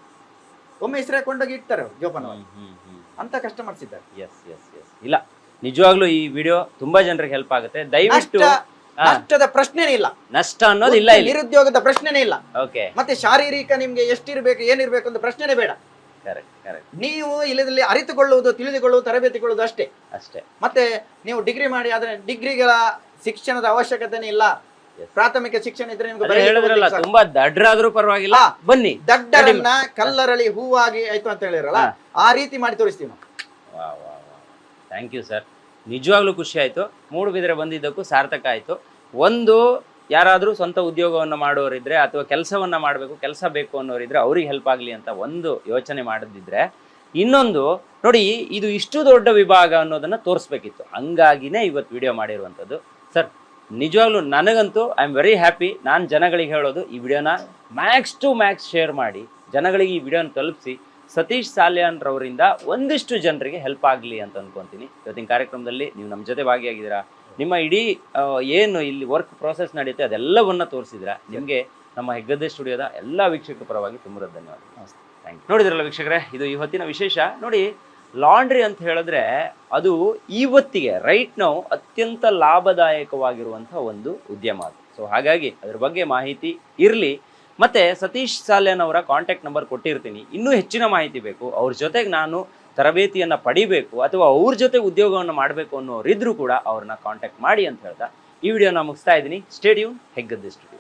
ಒಮ್ಮೆ ಹೆಸರೇ ಕೊಂಡೋಗಿ ಇಡ್ತಾರೆ ಅವ್ರು ಹ್ಮ್ ಹ್ಮ್ ಹ್ಮ್. ಅಂತ ಕಸ್ಟಮರ್ಸ್ ಇದ್ದಾರೆ. ಎಸ್ ಎಸ್ ಎಸ್ ಇಲ್ಲ ನಿಜವಾಗ್ಲೂ ಈ ವಿಡಿಯೋ ತುಂಬಾ ಜನರಿಗೆ ಹೆಲ್ಪ್ ಆಗುತ್ತೆ. ದಯವಿಟ್ಟು ನಷ್ಟ ನಷ್ಟದ ಪ್ರಶ್ನೆನೇ ಇಲ್ಲ. ನಷ್ಟ ಅನ್ನೋದು ಇಲ್ಲ ನಿರುದ್ಯೋಗದ ಪ್ರಶ್ನೆನೇ ಇಲ್ಲ. ಓಕೆ ಮತ್ತೆ ಶಾರೀರಿಕ ನಿಮ್ಗೆ ಎಷ್ಟಿರ್ಬೇಕು ಏನಿರ್ಬೇಕು ಅಂತ ಪ್ರಶ್ನೆನೇ ಬೇಡ. ನೀವು ಇಲ್ಲದಲ್ಲಿ ಅರಿತುಕೊಳ್ಳುವುದು ತಿಳಿದುಕೊಳ್ಳುವುದು ತರಬೇತಿಕೊಳ್ಳುವುದು ಅಷ್ಟೇ. ಅಷ್ಟೇ. ಮತ್ತೆ ನೀವು ಡಿಗ್ರಿ ಮಾಡಿ ಆದ್ರೆ ಡಿಗ್ರಿಗಳ ಶಿಕ್ಷಣದ ಅವಶ್ಯಕತೆನೇ ಇಲ್ಲ. ಪ್ರಾಥಮಿಕ ಶಿಕ್ಷಣ ಇದ್ರೆ ನಿಮ್ಗೆ ತುಂಬಾ ದಡ್ರಾದ್ರೂ ಪರವಾಗಿಲ್ಲ. ಬನ್ನಿ. ದಡ್ಡರನ್ನ ಕಲ್ಲರಳಿ ಹೂವಾಗಿ ಆಯ್ತು ಅಂತ ಹೇಳಿರಲ್ಲ ಆ ರೀತಿ ಮಾಡಿ ತೋರಿಸ್ತೀವಿ ನಾವು. ಥ್ಯಾಂಕ್ ಯು ಸರ್ ನಿಜವಾಗ್ಲೂ ಖುಷಿ ಆಯಿತು. ಮೂಡುಬಿದ್ರೆ ಬಂದಿದ್ದಕ್ಕೂ ಸಾರ್ಥಕ ಆಯಿತು. ಒಂದು ಯಾರಾದರೂ ಸ್ವಂತ ಉದ್ಯೋಗವನ್ನು ಮಾಡೋರಿದ್ರೆ ಅಥವಾ ಕೆಲಸವನ್ನು ಮಾಡಬೇಕು, ಕೆಲಸ ಬೇಕು ಅನ್ನೋರಿದ್ರೆ ಅವ್ರಿಗೆ ಹೆಲ್ಪ್ ಆಗಲಿ ಅಂತ ಒಂದು ಯೋಚನೆ ಮಾಡದಿದ್ರೆ ಇನ್ನೊಂದು, ನೋಡಿ ಇದು ಇಷ್ಟು ದೊಡ್ಡ ವಿಭಾಗ ಅನ್ನೋದನ್ನ ತೋರಿಸ್ಬೇಕಿತ್ತು. ಹಂಗಾಗಿನೇ ಇವತ್ತು ವಿಡಿಯೋ ಮಾಡಿರುವಂಥದ್ದು. ಸರ್, ನಿಜವಾಗ್ಲೂ ನನಗಂತೂ ಐ ಆಮ್ ವೆರಿ ಹ್ಯಾಪಿ ನಾನು ಜನಗಳಿಗೆ ಹೇಳೋದು, ಈ ವಿಡಿಯೋನ ಮ್ಯಾಕ್ಸ್ ಟು ಮ್ಯಾಕ್ಸ್ ಶೇರ್ ಮಾಡಿ, ಜನಗಳಿಗೆ ಈ ವಿಡಿಯೋನ ತಲುಪಿಸಿ, ಸತೀಶ್ ಸಾಲ್ಯಾನ್ ರವರಿಂದ ಒಂದಿಷ್ಟು ಜನರಿಗೆ ಹೆಲ್ಪ್ ಆಗಲಿ ಅಂತ ಅನ್ಕೊಂತೀನಿ. ಇವತ್ತಿನ ಕಾರ್ಯಕ್ರಮದಲ್ಲಿ ನೀವು ನಮ್ಮ ಜೊತೆ ಭಾಗಿಯಾಗಿದ್ದೀರಾ? ನಿಮ್ಮ ಇಡೀ ಏನು ಇಲ್ಲಿ ವರ್ಕ್ ಪ್ರಾಸೆಸ್ ನಡೆಯುತ್ತೆ ಅದೆಲ್ಲವನ್ನು ತೋರಿಸಿದ್ರ ನಿಮಗೆ ನಮ್ಮ ಹೆಗ್ಗದ್ದೆ ಸ್ಟುಡಿಯೋದ ಎಲ್ಲ ವೀಕ್ಷಕರ ಪರವಾಗಿ ತುಂಬ ಧನ್ಯವಾದ ಥ್ಯಾಂಕ್ ಯು ನೋಡಿದ್ರಲ್ಲ ವೀಕ್ಷಕರೇ ಇದು ಇವತ್ತಿನ ವಿಶೇಷ. ನೋಡಿ ಲಾಂಡ್ರಿ ಅಂತ ಹೇಳಿದ್ರೆ ಅದು ಇವತ್ತಿಗೆ ರೈಟ್ ನಾವು ಅತ್ಯಂತ ಲಾಭದಾಯಕವಾಗಿರುವಂಥ ಒಂದು ಉದ್ಯಮ ಅದು. ಸೊ ಹಾಗಾಗಿ ಅದ್ರ ಬಗ್ಗೆ ಮಾಹಿತಿ ಇರಲಿ. ಮತ್ತೆ ಸತೀಶ್ ಸಾಲ್ಯನ್ ಅವರ ಕಾಂಟ್ಯಾಕ್ಟ್ ನಂಬರ್ ಕೊಟ್ಟಿರ್ತೀನಿ. ಇನ್ನೂ ಹೆಚ್ಚಿನ ಮಾಹಿತಿ ಬೇಕು. ಅವ್ರ ಜೊತೆಗೆ ನಾನು ತರಬೇತಿಯನ್ನು ಪಡಿಬೇಕು ಅಥವಾ ಅವ್ರ ಜೊತೆ ಉದ್ಯೋಗವನ್ನು ಮಾಡಬೇಕು ಅನ್ನೋರಿದ್ರು ಕೂಡ ಅವ್ರನ್ನ ಕಾಂಟ್ಯಾಕ್ಟ್ ಮಾಡಿ ಅಂತ ಹೇಳ್ತಾ ಈ ವಿಡಿಯೋನ ಮುಗಿಸ್ತಾ ಇದ್ದೀನಿ. Stadium Heggadde studio